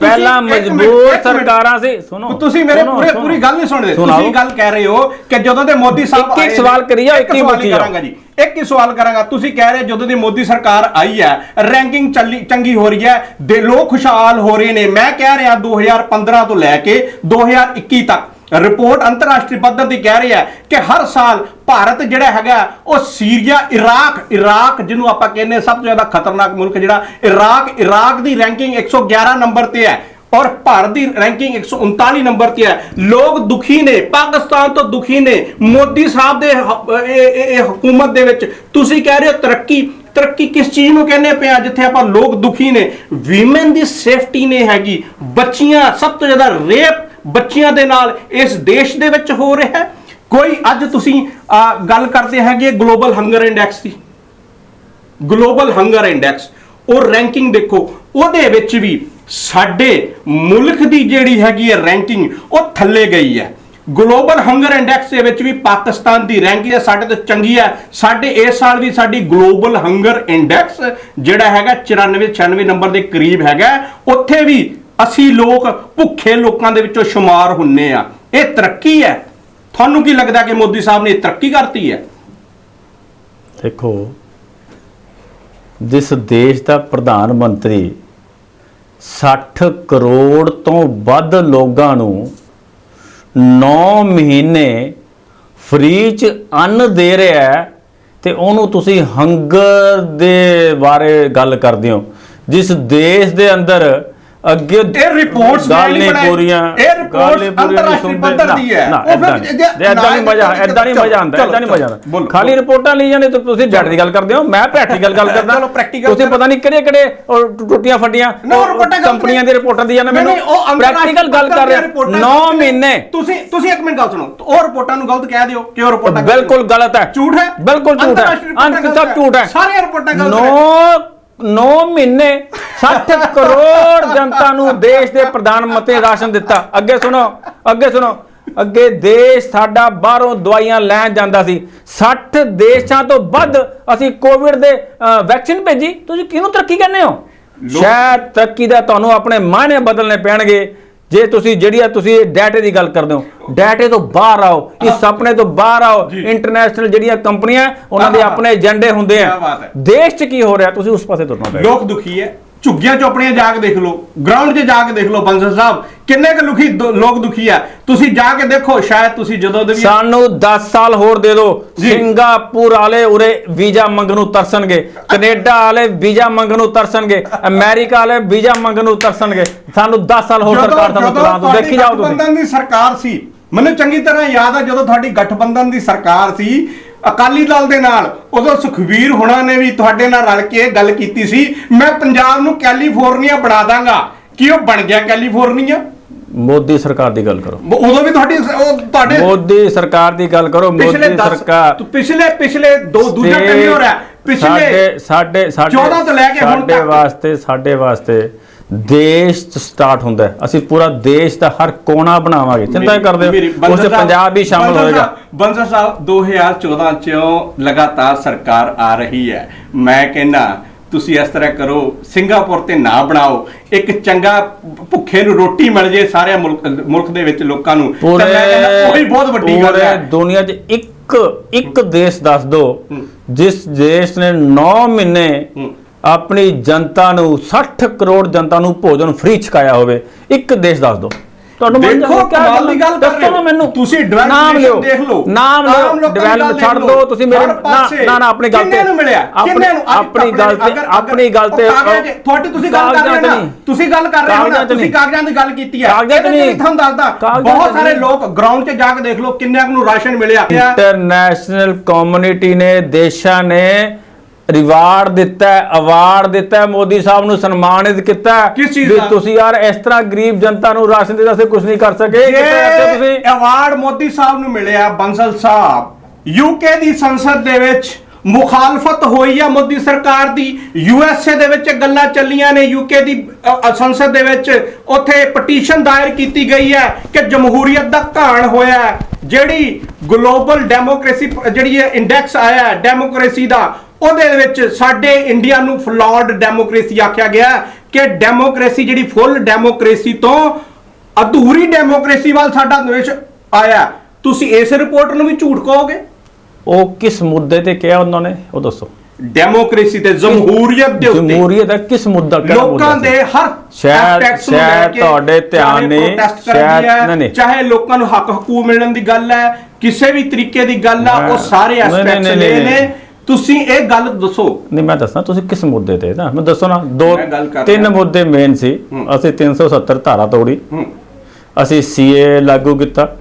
ਪਹਿਲਾਂ ਮਜਬੂਰ। ਸਰਕਾਰਾਂ ਸੀ। ਸੁਣੋ ਤੁਸੀਂ ਮੇਰੇ ਪੂਰੇ। ਪੂਰੀ ਗੱਲ ਨਹੀਂ ਸੁਣਦੇ। ਤੁਸੀਂ ਗੱਲ ਕਹਿ ਰਹੇ ਹੋ ਕਿ ਜਦੋਂ ਦੇ ਮੋਦੀ ਸਾਹਿਬ ਇੱਕ- ਸਵਾਲ ਨੇ- ਕਰੀ ਜਾਓ, ਇੱਕ ਹੀ ਪੁੱਛੀ। ਕਰਾਂਗਾ ਜੀ। ਇੱਕ ਹੀ ਸਵਾਲ ਕਰਾਂਗਾ। ਤੁਸੀਂ ਕਹਿ ਰਹੇ ਜਦੋਂ ਦੀ ਮੋਦੀ ਸਰਕਾਰ ਆਈ ਹੈ ਰੈਂਕਿੰਗ ਚੱਲੀ ਚੰਗੀ ਹੋ ਰਹੀ ਹੈ ਦੇ ਲੋਕ ਖੁਸ਼ਹਾਲ ਹੋ ਰਹੇ ਨੇ। ਮੈਂ ਕਹਿ ਰਿਹਾ 2015 ਤੋਂ ਲੈ ਕੇ 2021 ਤੱਕ। ਰਿਪੋਰਟ ਅੰਤਰਰਾਸ਼ਟਰੀ ਪੱਧਰ ਦੀ ਕਹਿ ਰਹੀ ਹੈ ਕਿ ਹਰ ਸਾਲ ਭਾਰਤ ਜਿਹੜਾ ਹੈਗਾ, ਉਹ ਸੀਰੀਆ, ਇਰਾਕ ਇਰਾਕ ਜਿਹਨੂੰ ਆਪਾਂ ਕਹਿੰਦੇ ਹਾਂ, ਸਭ ਤੋਂ ਜ਼ਿਆਦਾ ਖਤਰਨਾਕ ਮੁਲਕ ਜਿਹੜਾ, ਇਰਾਕ ਇਰਾਕ ਦੀ ਰੈਂਕਿੰਗ 111 ਨੰਬਰ ਤੇ ਹੈ ਔਰ ਭਾਰਤ ਦੀ ਰੈਂਕਿੰਗ 139 ਨੰਬਰ ਤੇ ਹੈ। ਲੋਕ ਦੁਖੀ ਨੇ, ਪਾਕਿਸਤਾਨ ਤੋਂ ਦੁਖੀ ਨੇ, ਮੋਦੀ ਸਾਹਿਬ ਦੇ ਇਹ ਹਕੂਮਤ ਦੇ ਵਿੱਚ ਤੁਸੀਂ ਕਹਿ ਰਹੇ ਹੋ ਤਰੱਕੀ ਤਰੱਕੀ ਕਿਸ ਚੀਜ਼ ਨੂੰ ਕਹਿੰਦੇ ਪਿਆ ਜਿੱਥੇ ਆਪਾਂ ਲੋਕ ਦੁਖੀ ਨੇ? ਵੀਮਨ ਦੀ ਸੇਫਟੀ ਨਹੀਂ ਹੈਗੀ। ਬੱਚੀਆਂ ਸਭ ਤੋਂ ਜ਼ਿਆਦਾ ਰੇਪ ਬੱਚਿਆਂ ਦੇ ਨਾਲ ਇਸ ਦੇਸ਼ ਦੇ ਵਿੱਚ ਹੋ ਰਿਹਾ ਹੈ। ਕੋਈ ਅੱਜ ਤੁਸੀਂ ਗੱਲ ਕਰਦੇ ਹੈਗੇ ਗਲੋਬਲ ਹੰਗਰ ਇੰਡੈਕਸ ਦੀ। ਗਲੋਬਲ ਹੰਗਰ ਇੰਡੈਕਸ ਉਹ ਰੈਂਕਿੰਗ ਦੇਖੋ, ਉਹਦੇ ਵਿੱਚ ਵੀ ਸਾਡੇ ਮੁਲਕ ਦੀ ਜਿਹੜੀ ਹੈਗੀ ਹੈ ਰੈਂਕਿੰਗ ਉਹ ਥੱਲੇ ਗਈ ਹੈ। ਗਲੋਬਲ ਹੰਗਰ ਇੰਡੈਕਸ ਦੇ ਵਿੱਚ ਵੀ ਪਾਕਿਸਤਾਨ ਦੀ ਰੈਂਕਿੰਗ ਹੈ ਸਾਡੇ ਤੋਂ ਚੰਗੀ ਹੈ। ਸਾਡੇ ਇਸ ਸਾਲ ਵੀ ਸਾਡੀ ਗਲੋਬਲ ਹੰਗਰ ਇੰਡੈਕਸ ਜਿਹੜਾ ਹੈਗਾ 94 96 ਨੰਬਰ ਦੇ ਕਰੀਬ ਹੈਗਾ ਉੱਥੇ ਵੀ ਅਸੀਂ ਲੋਕ ਭੁੱਖੇ ਲੋਕਾਂ ਦੇ ਵਿੱਚੋਂ ਸ਼ੁਮਾਰ ਹੁੰਨੇ ਆ। ਇਹ ਤਰੱਕੀ ਹੈ। ਤੁਹਾਨੂੰ ਕੀ ਲੱਗਦਾ ਕਿ ਮੋਦੀ ਸਾਹਿਬ ਨੇ ਤਰੱਕੀ ਕਰਤੀ ਹੈ? ਦੇਖੋ, ਜਿਸ ਦੇਸ਼ ਦਾ ਪ੍ਰਧਾਨ ਮੰਤਰੀ 60 ਕਰੋੜ ਤੋਂ ਵੱਧ ਲੋਕਾਂ ਨੂੰ 9 ਮਹੀਨੇ ਫ੍ਰੀ ਚ ਅੰਨ ਦੇ ਰਿਹਾ ਹੈ ਤੇ ਉਹਨੂੰ ਤੁਸੀਂ ਹੰਗਰ ਦੇ ਬਾਰੇ ਗੱਲ ਕਰਦੇ ਹੋ। ਜਿਸ ਦੇਸ਼ ਦੇ ਅੰਦਰ ਅੱਗੇ ਇਹ ਗੱਲ ਨਹੀਂ। ਪੂਰੀਆਂ ਇਹ ਪੂਰੀਆਂ ਅੰਤਰਰਾਸ਼ਟਰੀ। ਪੱਧਰ ਦੀ ਹੈ। ਉਹ ਫਿਰ ਜੇ- ਨਹੀਂ। ਮਜ਼ਾ ਇਹ ਏਦਾਂ ਨਹੀਂ ਮਜ਼ਾ ਆਉਂਦਾ ਏਦਾਂ ਨਹੀਂ ਮਜ਼ਾ ਆਉਂਦਾ ਖਾਲੀ। ਰਿਪੋਰਟਾਂ ਲਈ ਜਾਂਦੇ ਤੇ ਤੁਸੀਂ ਡਾਟ ਦੀ ਗੱਲ ਕਰਦੇ ਹੋ ਮੈਂ ਪ੍ਰੈਕਟੀਕਲ ਗੱਲ ਕਰਦਾ ਤੁਸੀਂ। ਪਤਾ ਨਹੀਂ ਕਿਹੜੇ ਕਿਹੜੇ ਟੁੱਟੀਆਂ ਗੱਲ ਕੰਪਨੀਆਂ ਦੀ ਰਿਪੋਰਟਾਂ ਦੀ ਜਾਂਦੇ ਮੈਨੂੰ ਪ੍ਰੈਕਟੀਕਲ ਗੱਲ ਕਰ ਰਿਹਾ ਰਿਪੋਰਟਾਂ 9 ਤੁਸੀਂ- ਮਹੀਨੇ ਤੁਸੀਂ ਤੁਸੀਂ ਇੱਕ ਮਿੰਟ ਗੱਲ ਸੁਣੋ ਉਹ ਰਿਪੋਰਟਾਂ ਨੂੰ ਗਲਤ ਕਹਿ ਦਿਓ ਕਿ ਉਹ ਰਿਪੋਰਟਾਂ ਬਿਲਕੁਲ। ਗਲਤ ਹੈ ਝੂਠ ਹੈ ਬਿਲਕੁਲ ਝੂਠ ਹੈ ਅੰਤ ਸਭ ਝੂਠ ਹੈ ਸਾਰੀਆਂ ਰਿਪੋਰਟਾਂ ਗਲਤ ਨੇ 9 9 ਮਹੀਨੇ 60 ਕਰੋੜ ਜਨਤਾ ਨੂੰ ਦੇਸ਼ ਦੇ ਪ੍ਰਧਾਨ ਮੰਤਰੀ ਰਾਸ਼ਨ ਦਿੱਤਾ। ਅੱਗੇ ਸੁਣੋ ਅੱਗੇ ਸੁਣੋ। ਅੱਗੇ ਦੇਸ਼ ਸਾਡਾ ਬਾਹਰੋਂ ਦਵਾਈਆਂ ਲੈਣ ਜਾਂਦਾ ਸੀ। 60 ਦੇਸ਼ਾਂ ਤੋਂ ਵੱਧ ਅਸੀਂ ਕੋਵਿਡ ਦੇ ਵੈਕਸੀਨ ਭੇਜੀ। ਤੁਸੀਂ ਕਿਹਨੂੰ ਤਰੱਕੀ ਕਹਿੰਦੇ ਹੋ? ਸ਼ਾਇਦ ਤਰੱਕੀ ਦਾ ਤੁਹਾਨੂੰ ਆਪਣੇ ਮਾਇਨੇ ਬਦਲਨੇ ਪੈਣਗੇ। ਜੇ ਤੁਸੀਂ ਜਿਹੜੀ ਆ ਤੁਸੀਂ ਡਾਟੇ ਦੀ ਗੱਲ ਕਰਦੇ ਹੋ। ਡਾਟੇ ਤੋਂ ਬਾਹਰ ਆਓ ਇਸ ਸੁਪਨੇ ਤੋਂ ਬਾਹਰ ਆਓ। ਇੰਟਰਨੈਸ਼ਨਲ ਜਿਹੜੀਆਂ ਕੰਪਨੀਆਂ ਉਹਨਾਂ ਦੇ। ਆਪਣੇ ਏਜੰਡੇ ਹੁੰਦੇ ਆ। ਦੇਸ਼ 'ਚ ਕੀ ਹੋ ਰਿਹਾ? ਤੁਸੀਂ ਉਸ ਪਾਸੇ ਤੁਰਨਾ ਪਏਗਾ ਲੋਕ ਦੁਖੀ ਹੈ। ਝੁੱਗੀਆਂ ਚੋਪੜੀਆਂ ਜਾ ਕੇ ਦੇਖ ਲਓ। ਗਰਾਊਂਡ 'ਚ ਜਾ ਕੇ ਦੇਖ ਲਓ ਬੰਸਲ ਸਾਹਿਬ। ਕਿੰਨੇ ਕੁ ਦੁ- ਲੋਕ ਦੁਖੀ ਆ। ਤੁਸੀਂ ਜਾ ਕੇ ਦੇਖੋ ਸ਼ਾਇਦ ਤੁਸੀਂ ਜਦੋਂ ਦੇ ਵੀ ਸਾਨੂੰ 10 ਸਾਲ ਹੋਰ ਦੇ ਦਿਓ। ਸਿੰਗਾਪੁਰ ਵਾਲੇ ਉਰੇ ਵੀਜ਼ਾ ਮੰਗਣ ਨੂੰ ਤਰਸਣਗੇ। ਕੈਨੇਡਾ ਵਾਲੇ ਵੀਜ਼ਾ ਮੰਗਣ ਨੂੰ ਤਰਸਣਗੇ। ਅਮਰੀਕਾ ਵਾਲੇ ਵੀਜ਼ਾ ਮੰਗਣ ਨੂੰ ਤਰਸਣਗੇ। ਸਾਨੂੰ 10 ਸਾਲ ਹੋਰ ਸਰਕਾਰ ਦੋ ਤੁਹਾਡੀ ਦੇਖੀ ਜਾਓ ਤੁਸੀਂ। ਗਠਬੰਧਨ ਦੀ ਸਰਕਾਰ ਸੀ ਮੈਨੂੰ ਚੰਗੀ ਤਰ੍ਹਾਂ ਯਾਦ ਆ ਜਦੋਂ ਤੁਹਾਡੀ ਗਠਬੰਧਨ ਦੀ ਸਰਕਾਰ ਸੀ ਅਕਾਲੀ ਦਲ ਦੇ ਨਾਲ ਉਦੋਂ ਸੁਖਵੀਰ ਹੁਣਾਂ ਨੇ ਵੀ ਤੁਹਾਡੇ ਨਾਲ ਰਲ ਕੇ ਗੱਲ ਕੀਤੀ ਸੀ ਮੈਂ ਪੰਜਾਬ ਨੂੰ ਕੈਲੀਫੋਰਨੀਆ ਬਣਾ ਦਾਂਗਾ। ਕੀ ਉਹ ਬਣ ਗਿਆ ਕੈਲੀਫੋਰਨੀਆ? ਮੋਦੀ ਸਰਕਾਰ ਦੀ ਗੱਲ ਕਰੋ। ਉਦੋਂ ਵੀ ਤੁਹਾਡੀ ਉਹ ਤੁਹਾਡੇ ਮੋਦੀ ਸਰਕਾਰ ਦੀ ਗੱਲ ਕਰੋ ਮੋਦੀ 10 ਸਰਕਾਰ ਪਿਛਲੇ ਪਿਛਲੇ ਦੋ ਦੂਜਾ ਟੈਨਿਓਰ ਹੈ। ਪਿਛਲੇ ਸਾਡੇ ਸਾਡੇ ਸਾਡੇ 14 ਤੋਂ ਲੈ ਕੇ ਹੁਣ ਸਾਡੇ ਤੱਕ। ਵਾਸਤੇ ਸਾਡੇ ਵਾਸਤੇ ਦੇਸ਼ ਸਟਾਰਟ ਹੁੰਦਾ। ਅਸੀਂ ਪੂਰਾ ਦੇਸ਼ ਦਾ ਹਰ ਕੋਨਾ ਬਣਾਵਾਂਗੇ। ਚਿੰਤਾ ਕਰਦੇ ਹੋ। ਉਸ ਪੰਜਾਬ ਵੀ ਸ਼ਾਮਲ ਹੋਏਗਾ। ਬੰਸਲ ਸਾਹਿਬ 2014 ਚੋਂ ਲਗਾਤਾਰ ਸਰਕਾਰ ਆ ਰਹੀ ਹੈ। ਮੈਂ ਕਹਿੰਦਾ ਤੁਸੀਂ ਇਸ ਤਰ੍ਹਾਂ ਕਰੋ ਸਿੰਗਾਪੁਰ ਤੇ ਨਾ ਬਣਾਓ। ਇੱਕ ਚੰਗਾ ਭੁੱਖੇ ਨੂੰ ਰੋਟੀ ਮਿਲ ਜੇ ਸਾਰੇ ਮੁਲਕ ਮੁਲਕ ਦੇ ਵਿੱਚ ਲੋਕਾਂ ਨੂੰ। ਤੇ ਮੈਂ ਕਹਿੰਦਾ ਉਹੀ ਬਹੁਤ ਵੱਡੀ ਗੱਲ ਹੈ। ਦੁਨੀਆ 'ਚ ਇੱਕ ਇੱਕ ਦੇਸ਼ ਦੱਸ ਦਿਓ। ਜਿਸ ਦੇਸ਼ ਨੇ 9 ਮਹੀਨੇ। ਆਪਣੀ ਜਨਤਾ ਨੂੰ 60 ਕਰੋੜ ਜਨਤਾ ਨੂੰ ਭੋਜਨ ਫ੍ਰੀ ਛਕਾਇਆ ਹੋਵੇ ਇੱਕ ਦੇਸ਼ ਦੱਸ ਦਿਓ ਤੁਹਾਨੂੰ ਮੰਨ ਦੇਖੋ, ਕਮਾਲ ਦੀ ਗੱਲ ਕਰ ਰਹੇ ਨਾ ਹੋ। ਮੈਨੂੰ ਤੁਸੀਂ ਲਿਓ ਦੇਖ ਲਓ। ਨਾਮ ਲਿਓ ਲੋਕਾਂ ਦੀ ਡਿਵੈਲਪ ਗੱਲ ਛੱਡ ਦਿਓ। ਤੁਸੀਂ ਮੇਰੇ ਨਾ ਨਾ ਆਪਣੀ ਗੱਲ ਤੇ ਕਿੰਨੇ ਨੂੰ ਮਿਲਿਆ ਆਪਣੀ ਕਿੰਨੇ ਨੂੰ ਅੱਜ ਆਪਣੀ ਆਪਣੇ- ਗੱਲ ਤੇ ਆਪਣੀ ਗੱਲ ਤੇ ਤੁਹਾਡੀ ਤੁਸੀਂ ਗੱਲ ਕਰ ਰਹੇ ਹੋ। ਤੁਸੀਂ ਗੱਲ ਕਰ ਰਹੇ ਹੋ ਤੁਸੀਂ। ਕਾਗਜ਼ਾਂ ਦੀ ਗੱਲ ਕੀਤੀ ਹੈ ਕਾਗਜ਼ਾਂ 'ਚ ਨਹੀਂ। ਤੁਹਾਨੂੰ ਦੱਸਦਾ ਬਹੁਤ ਸਾਰੇ। ਲੋਕ ਗਰਾਊਂਡ 'ਤੇ ਜਾ ਕੇ ਦੇਖ ਲਓ ਕਿੰਨਿਆਂ ਨੂੰ ਰਾਸ਼ਨ ਮਿਲਿਆ ਇੰਟਰਨੈਸ਼ਨਲ ਕਮਿਊਨਿਟੀ ਨੇ ਦੇਸ਼ਾਂ ਨੇ ਰਿਵਾਰਡ ਦਿੱਤਾ ਹੈ ਅਵਾਰਡ ਦਿੱਤਾ ਹੈ ਮੋਦੀ ਸਾਹਿਬ ਨੂੰ ਸਨਮਾਨਿਤ ਕੀਤਾ ਵੀ? ਤੁਸੀਂ ਯਾਰ ਇਸ ਤਰ੍ਹਾਂ ਗਰੀਬ ਜਨਤਾ ਨੂੰ ਰਾਸ਼ਨ ਦੇ ਵਾਸਤੇ ਕੁਝ ਨਹੀਂ ਕਰ ਸਕੇ ਤੁਸੀਂ ਅਵਾਰਡ ਮੋਦੀ ਸਾਹਿਬ ਨੂੰ ਮਿਲਿਆ ਬੰਸਲ ਸਾਹਿਬ ਯੂਕੇ ਦੀ ਸੰਸਦ ਦੇ ਵਿੱਚ ਮੁਖਾਲਫਤ ਹੋਈ ਆ ਮੋਦੀ ਸਰਕਾਰ ਦੀ। ਯੂਐਸਏ ਦੇ ਵਿੱਚ ਗੱਲਾਂ ਚੱਲੀਆਂ ਨੇ ਯੂਕੇ ਦੀ ਸੰਸਦ ਦੇ ਵਿੱਚ। ਉੱਥੇ ਪਟੀਸ਼ਨ ਦਾਇਰ ਕੀਤੀ ਗਈ ਹੈ ਕਿ ਜਮਹੂਰੀਅਤ ਦਾ ਘਾਣ ਹੋਇਆ ਜਿਹੜੀ ਗਲੋਬਲ ਡੈਮੋਕ੍ਰੇਸੀ ਜਿਹੜੀ ਇਹ ਇੰਡੈਕਸ ਆਇਆ ਹੈ ਡੈਮੋਕ੍ਰੇਸੀ ਦਾ, ਉਹਦੇ ਵਿੱਚ ਸਾਡੇ ਇੰਡੀਆ ਨੂੰ ਫਲॉड ਡੈਮੋਕ੍ਰੇਸੀ ਆਖਿਆ ਗਿਆ ਕਿ ਡੈਮੋਕ੍ਰੇਸੀ ਜਿਹੜੀ ਫੁੱਲ ਡੈਮੋਕ੍ਰੇਸੀ ਤੋਂ ਅਧੂਰੀ ਡੈਮੋਕ੍ਰੇਸੀ ਵੱਲ ਸਾਡਾ ਦੇਸ਼ ਆਇਆ ਤੁਸੀਂ ਇਸ ਰਿਪੋਰਟ ਨੂੰ ਵੀ ਝੂਠ ਕਹੋਗੇ? ਉਹ ਕਿਸ ਮੁੱਦੇ ਤੇ ਕਿਹਾ ਉਹਨਾਂ ਨੇ? ਉਹ ਦੱਸੋ। ਡੈਮੋਕ੍ਰੇਸੀ ਤੇ ਜਮਹੂਰੀਅਤ ਦੇ ਉੱਤੇ। ਜਮਹੂਰੀਅਤ ਦਾ ਕਿਸ ਮੁੱਦਾ ਕਿਹੜਾ ਲੋਕਾਂ ਮੁੱਦਾ ਸੀ? ਦੇ ਹਰ ਨੂੰ ਲੈ ਕੇ, ਤੁਹਾਡੇ ਧਿਆਨ ਨੇ- ਸ਼ਾਇਦ-। ਚਾਹੇ ਲੋਕਾਂ ਨੂੰ ਹੱਕ ਹਕੂਕ ਮਿਲਣ ਦੀ ਗੱਲ ਹੈ ਕਿਸੇ ਵੀ ਤਰੀਕੇ ਦੀ ਗੱਲ ਆ ਉਹ ਸਾਰੇ ਐਸਪੈਕਟਸ ਨੇ ਨਹੀਂ। ਤੁਸੀਂ ਇਹ ਗੱਲ ਦੱਸੋ। ਨਹੀਂ ਮੈਂ ਦੱਸਣਾ ਤੁਸੀਂ ਕਿਸ ਮੁੱਦੇ ਤੇ ਨਾ? ਮੈਂ ਦੱਸੋ ਨਾ ਦੋ ਤਿੰਨ। ਮੁੱਦੇ ਮੇਨ ਸੀ। ਅਸੀਂ 370 ਧਾਰਾ ਤੋੜੀ। ਅਸੀਂ ਸੀਏ ਲਾਗੂ ਕੀਤਾ।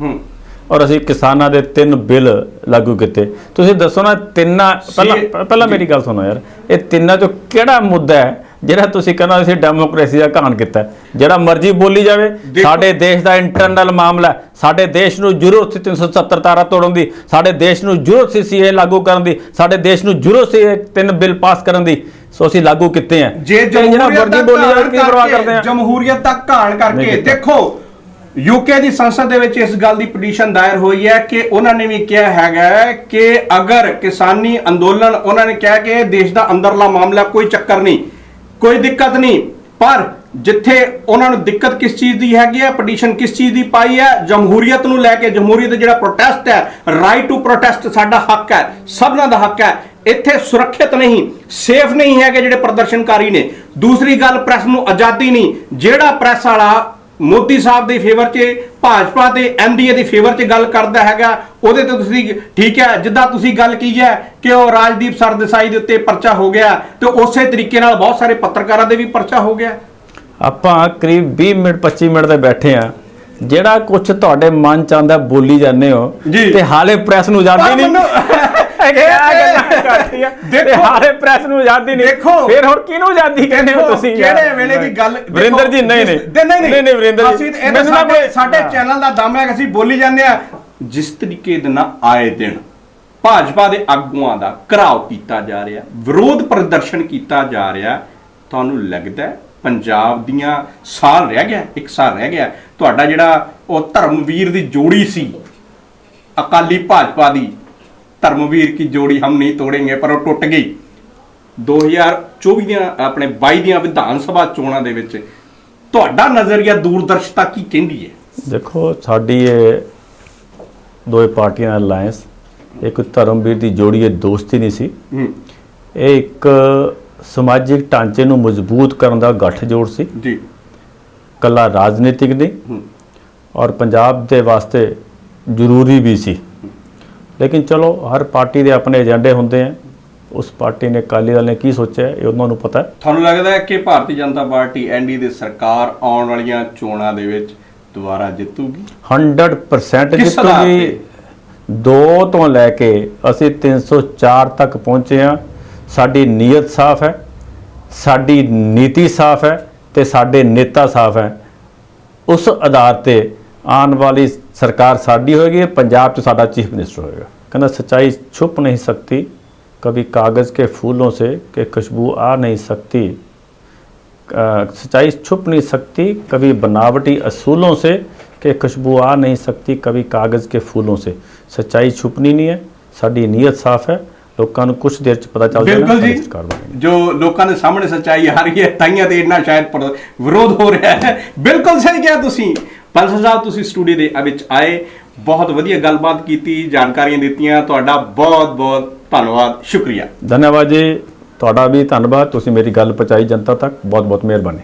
ਔਰ ਅਸੀਂ ਕਿਸਾਨਾਂ ਦੇ ਤਿੰਨ ਬਿੱਲ ਲਾਗੂ ਕੀਤੇ। ਤੁਸੀਂ ਦੱਸੋ ਨਾ ਤਿੰਨਾਂ ਪਹਿਲਾਂ ਪਹਿਲਾਂ ਮੇਰੀ ਗੱਲ ਸੁਣੋ ਯਾਰ। ਇਹ ਤਿੰਨਾਂ ਚੋਂ ਕਿਹੜਾ ਮੁੱਦਾ ਹੈ ਜਿਹੜਾ ਤੁਸੀਂ ਕਹਿੰਦਾ ਅਸੀਂ ਡੈਮੋਕ੍ਰੇਸੀ ਦਾ ਘਾਣ ਕੀਤਾ? ਜਿਹੜਾ ਮਰਜ਼ੀ ਬੋਲੀ ਜਾਵੇ ਸਾਡੇ ਦੇਸ਼ ਦਾ ਇੰਟਰਨਲ ਮਾਮਲਾ। ਸਾਡੇ ਦੇਸ਼ ਨੂੰ ਜ਼ਰੂਰਤ ਸੀ 370 ਤਾਰਾ ਤੋੜਨ ਦੀ। ਸਾਡੇ ਦੇਸ਼ ਨੂੰ ਜ਼ਰੂਰਤ ਸੀ ਸੀਏ ਲਾਗੂ ਕਰਨ ਦੀ। ਸਾਡੇ ਦੇਸ਼ ਨੂੰ ਜ਼ਰੂਰਤ ਸੀ ਇਹ ਤਿੰਨ ਬਿੱਲ ਪਾਸ ਕਰਨ ਦੀ। ਸੋ ਅਸੀਂ ਲਾਗੂ ਕੀਤੇ ਆ ਜੇ ਜਿਹੜਾ ਜਮਹੂਰੀਅਤ ਮਰਜ਼ੀ ਦਾ ਬੋਲੀ ਜਾਵੇ ਘਾਣ ਕੀ ਪਰਵਾਹ ਕਰਦੇ ਕਰਕੇ ਆ? ਜਮਹੂਰੀਅਤ ਦਾ ਘਾਣ ਨਹੀਂ ਕਰਕੇ ਕੀਤਾ। ਦੇਖੋ ਯੂਕੇ ਦੀ ਸੰਸਦ ਦੇ ਵਿੱਚ ਇਸ ਗੱਲ ਦੀ ਪਟੀਸ਼ਨ ਦਾਇਰ ਹੋਈ ਹੈ ਕਿ ਉਹਨਾਂ ਨੇ ਵੀ ਕਿਹਾ ਹੈਗਾ ਕਿ ਅਗਰ ਕਿਸਾਨੀ ਅੰਦੋਲਨ ਉਹਨਾਂ ਨੇ ਕਿਹਾ ਕਿ ਦੇਸ਼ ਦਾ ਅੰਦਰਲਾ ਮਾਮਲਾ ਕੋਈ ਚੱਕਰ ਨਹੀਂ, ਕੋਈ ਦਿੱਕਤ ਨਹੀਂ। ਪਰ ਜਿੱਥੇ ਉਹਨਾਂ ਨੂੰ ਦਿੱਕਤ ਕਿਸ ਚੀਜ਼ ਦੀ ਹੈਗੀ ਹੈ, ਪਟੀਸ਼ਨ ਕਿਸ ਚੀਜ਼ ਦੀ ਪਾਈ ਹੈ, ਜਮਹੂਰੀਅਤ ਨੂੰ ਲੈ ਕੇ, ਜਮਹੂਰੀਅਤ ਜਿਹੜਾ ਪ੍ਰੋਟੈਸਟ ਹੈ ਰਾਈਟ ਟੂ ਪ੍ਰੋਟੈਸਟ ਸਾਡਾ ਹੱਕ ਹੈ, ਸਭਨਾਂ ਦਾ ਹੱਕ ਹੈ, ਇੱਥੇ ਸੁਰੱਖਿਅਤ ਨਹੀਂ ਸੇਫ ਨਹੀਂ ਹੈਗੇ ਜਿਹੜੇ ਪ੍ਰਦਰਸ਼ਨਕਾਰੀ ਨੇ। ਦੂਸਰੀ ਗੱਲ ਪ੍ਰੈਸ ਨੂੰ ਆਜ਼ਾਦੀ ਨਹੀਂ, ਜਿਹੜਾ ਪ੍ਰੈਸ ਵਾਲਾ ਮੋਦੀ ਸਾਹਿਬ ਦੇ ਫੇਵਰ 'ਚ ਭਾਜਪਾ ਤੇ ਐਨਡੀਏ ਦੇ ਫੇਵਰ 'ਚ ਗੱਲ ਕਰਦਾ ਹੈਗਾ ਉਹਦੇ ਤੇ ਤੁਸੀਂ ਠੀਕ ਹੈ ਜਿੱਦਾਂ ਤੁਸੀਂ ਗੱਲ ਕੀਤੀ ਹੈ ਕਿ ਉਹ ਰਾਜਦੀਪ ਸਰਦੇਸਾਈ ਦੇ ਉੱਤੇ ਪਰਚਾ ਹੋ ਗਿਆ ਤੇ ਉਸੇ ਤਰੀਕੇ ਨਾਲ ਬਹੁਤ ਸਾਰੇ ਪੱਤਰਕਾਰਾਂ ਦੇ ਵੀ ਪਰਚਾ ਹੋ ਗਿਆ। ਆਪਾਂ ਕਰੀਬ 20 ਮਿੰਟ 25 ਮਿੰਟ ਦੇ ਬੈਠੇ ਆ ਜਿਹੜਾ ਕੁਝ ਤੁਹਾਡੇ ਮਨ ਚ ਆਂਦਾ ਬੋਲੀ ਜਾਂਦੇ ਹੋ। ਤੇ ਹਾਲੇ ਪ੍ਰੈਸ ਨੂੰ ਪਰ ਨਹੀਂ। ਮੈਨੂੰ- ਕਿਆ ਗੱਲਾਂ ਕਰਦੀਆਂ ਦੇਖੋ। ਹਾਲੇ ਪ੍ਰੈਸ ਨੂੰ ਆਜ਼ਾਦੀ ਨਹੀਂ ਦੇਖੋ। ਫਿਰ ਹੁਣ ਕਿਹਨੂੰ ਆਜ਼ਾਦੀ ਕਹਿੰਦੇ ਹੋ ਤੁਸੀਂ? ਕਿਹੜੇ ਵੇਲੇ ਦੀ ਗੱਲ ਵਰਿੰਦਰ ਜੀ ਨਹੀਂ ਨਹੀਂ ਨਹੀਂ ਨਹੀਂ ਵਰਿੰਦਰ ਜੀ ਮੈਨੂੰ ਨਾ ਸਾਡੇ। ਚੈਨਲ ਦਾ ਦਮ ਹੈ ਕਿ ਅਸੀਂ ਬੋਲੀ ਜਾਂਦੇ ਆ ਜਿਸ ਤਰੀਕੇ ਦੇ ਨਾਲ ਆਏ ਦਿਨ ਭਾਜਪਾ ਦੇ ਆਗੂਆਂ ਦਾ ਘਰਾਓ ਕੀਤਾ ਜਾ ਰਿਹਾ ਵਿਰੋਧ ਪ੍ਰਦਰਸ਼ਨ ਕੀਤਾ ਜਾ ਰਿਹਾ ਤੁਹਾਨੂੰ ਲੱਗਦਾ ਹੈ ਪੰਜਾਬ ਦੀਆਂ ਸਾਲ ਰਹਿ ਗਿਆ ਇੱਕ ਸਾਲ ਰਹਿ ਗਿਆ ਤੁਹਾਡਾ ਜਿਹੜਾ ਉਹ ਧਰਮਵੀਰ ਦੀ ਜੋੜੀ ਸੀ ਅਕਾਲੀ ਭਾਜਪਾ ਦੀ ਧਰਮਵੀਰ ਕੀ ਜੋੜੀ ਹਮ ਨਹੀਂ ਤੋੜेंगे ਪਰ ਉਹ ਟੁੱਟ ਗਈ। 2024 ਦੀਆਂ ਆਪਣੇ 22 ਦੀਆਂ ਵਿਧਾਨ ਸਭਾ ਚੋਣਾਂ ਦੇ ਵਿੱਚ ਤੁਹਾਡਾ ਨਜ਼ਰੀਆ ਦੂਰਦਰਸ਼ਤਾ ਕੀ ਕਹਿੰਦੀ ਹੈ? ਦੇਖੋ ਸਾਡੀ ਇਹ ਦੋਏ ਪਾਰਟੀਆਂ ਦਾ ਅਲਾਈਅੰਸ ਇੱਕ ਧਰਮਵੀਰ ਦੀ ਜੋੜੀ ਇਹ ਦੋਸਤੀ ਨਹੀਂ ਸੀ। ਇਹ ਇੱਕ ਸਮਾਜਿਕ ਢਾਂਚੇ ਨੂੰ ਮਜ਼ਬੂਤ ਕਰਨ ਦਾ ਗੱਠਜੋੜ ਸੀ। ਜੀ। ਕੱਲਾ ਰਾਜਨੀਤਿਕ ਨਹੀਂ। ਔਰ ਪੰਜਾਬ ਦੇ ਵਾਸਤੇ ਜ਼ਰੂਰੀ ਵੀ ਸੀ। ਲੇਕਿਨ ਚਲੋ ਹਰ ਪਾਰਟੀ ਦੇ ਆਪਣੇ ਏਜੰਡੇ ਹੁੰਦੇ ਆ। ਉਸ ਪਾਰਟੀ ਨੇ ਅਕਾਲੀ ਦਲ ਨੇ ਕੀ ਸੋਚਿਆ ਇਹ ਉਹਨਾਂ ਨੂੰ ਪਤਾ ਹੈ। ਤੁਹਾਨੂੰ ਲੱਗਦਾ ਹੈ ਕਿ ਭਾਰਤੀ ਜਨਤਾ ਪਾਰਟੀ ਐਨਡੀ ਦੀ ਸਰਕਾਰ ਆਉਣ ਵਾਲੀਆਂ ਚੋਣਾਂ ਦੇ ਵਿੱਚ ਦੁਬਾਰਾ ਜਿੱਤੂਗੀ? 100% ਕਿਸ ਆਧਾਰ ਜਿੱਤੂਗੀ। ਤੇ? ਦੋ ਤੋਂ ਲੈ ਕੇ ਅਸੀਂ 304 ਤੱਕ ਪਹੁੰਚੇ ਆ ਸਾਡੀ ਨੀਅਤ ਸਾਫ਼ ਹੈ ਸਾਡੀ ਨੀਤੀ ਸਾਫ਼ ਹੈ ਤੇ ਸਾਡੇ ਨੇਤਾ ਸਾਫ਼ ਹੈ। ਉਸ ਆਧਾਰ ਤੇ ਆਉਣ ਵਾਲੀ ਸਰਕਾਰ ਸਾਡੀ ਹੋਏਗੀ ਪੰਜਾਬ 'ਚ ਸਾਡਾ ਚੀਫ ਮਿਨਿਸਟਰ ਹੋਏਗਾ। ਕਹਿੰਦਾ ਸਚਾਈ ਛੁਪ ਨਹੀਂ ਸਕਦੀ। कभी ਕਾਗਜ਼ ਕੇ फूलों ਸੇ के ਖੁਸ਼ਬੂ ਆ ਨਹੀਂ ਸਕਦੀ। सच्चाई छुप ਨਹੀਂ ਸਕਦੀ। कभी बनावटी ਅਸੂਲੋਂ से के खुशबू आ नहीं सकती कभी कागज़ के फूलों से सच्चाई छुपनी नहीं है ਸਾਡੀ ਨੀਅਤ ਸਾਫ਼ ਹੈ। ਲੋਕਾਂ ਨੂੰ ਕੁਝ ਦੇਰ ਚ ਪਤਾ ਚੱਲ ਜਾਣਾ ਬਿਲਕੁਲ ਜੀ। ਜੋ ਲੋਕਾਂ ਦੇ ਸਾਹਮਣੇ ਸੱਚਾਈ ਆ ਰਹੀ ਹੈ ਤਾਈਆਂ ਤੇ ਇੰਨਾ ਸ਼ਾਇਦ ਵਿਰੋਧ ਹੋ ਰਿਹਾ ਹੈ। ਬਿਲਕੁਲ ਸਹੀ ਕਿਹਾ ਤੁਸੀਂ। ਪੰਸਲ ਸਾਹਿਬ ਤੁਸੀਂ ਸਟੂਡੀਓ ਦੇ ਵਿੱਚ ਆਏ, ਬਹੁਤ ਵਧੀਆ ਗੱਲਬਾਤ ਕੀਤੀ, ਜਾਣਕਾਰੀਆਂ ਦਿੱਤੀਆਂ, ਤੁਹਾਡਾ ਬਹੁਤ ਬਹੁਤ ਧੰਨਵਾਦ, ਸ਼ੁਕਰੀਆ। ਧੰਨਵਾਦ ਜੀ, ਤੁਹਾਡਾ ਵੀ ਧੰਨਵਾਦ, ਤੁਸੀਂ ਮੇਰੀ ਗੱਲ ਪਹੁੰਚਾਈ ਜਨਤਾ ਤੱਕ, ਬਹੁਤ ਬਹੁਤ ਮਿਹਰਬਾਨੀ।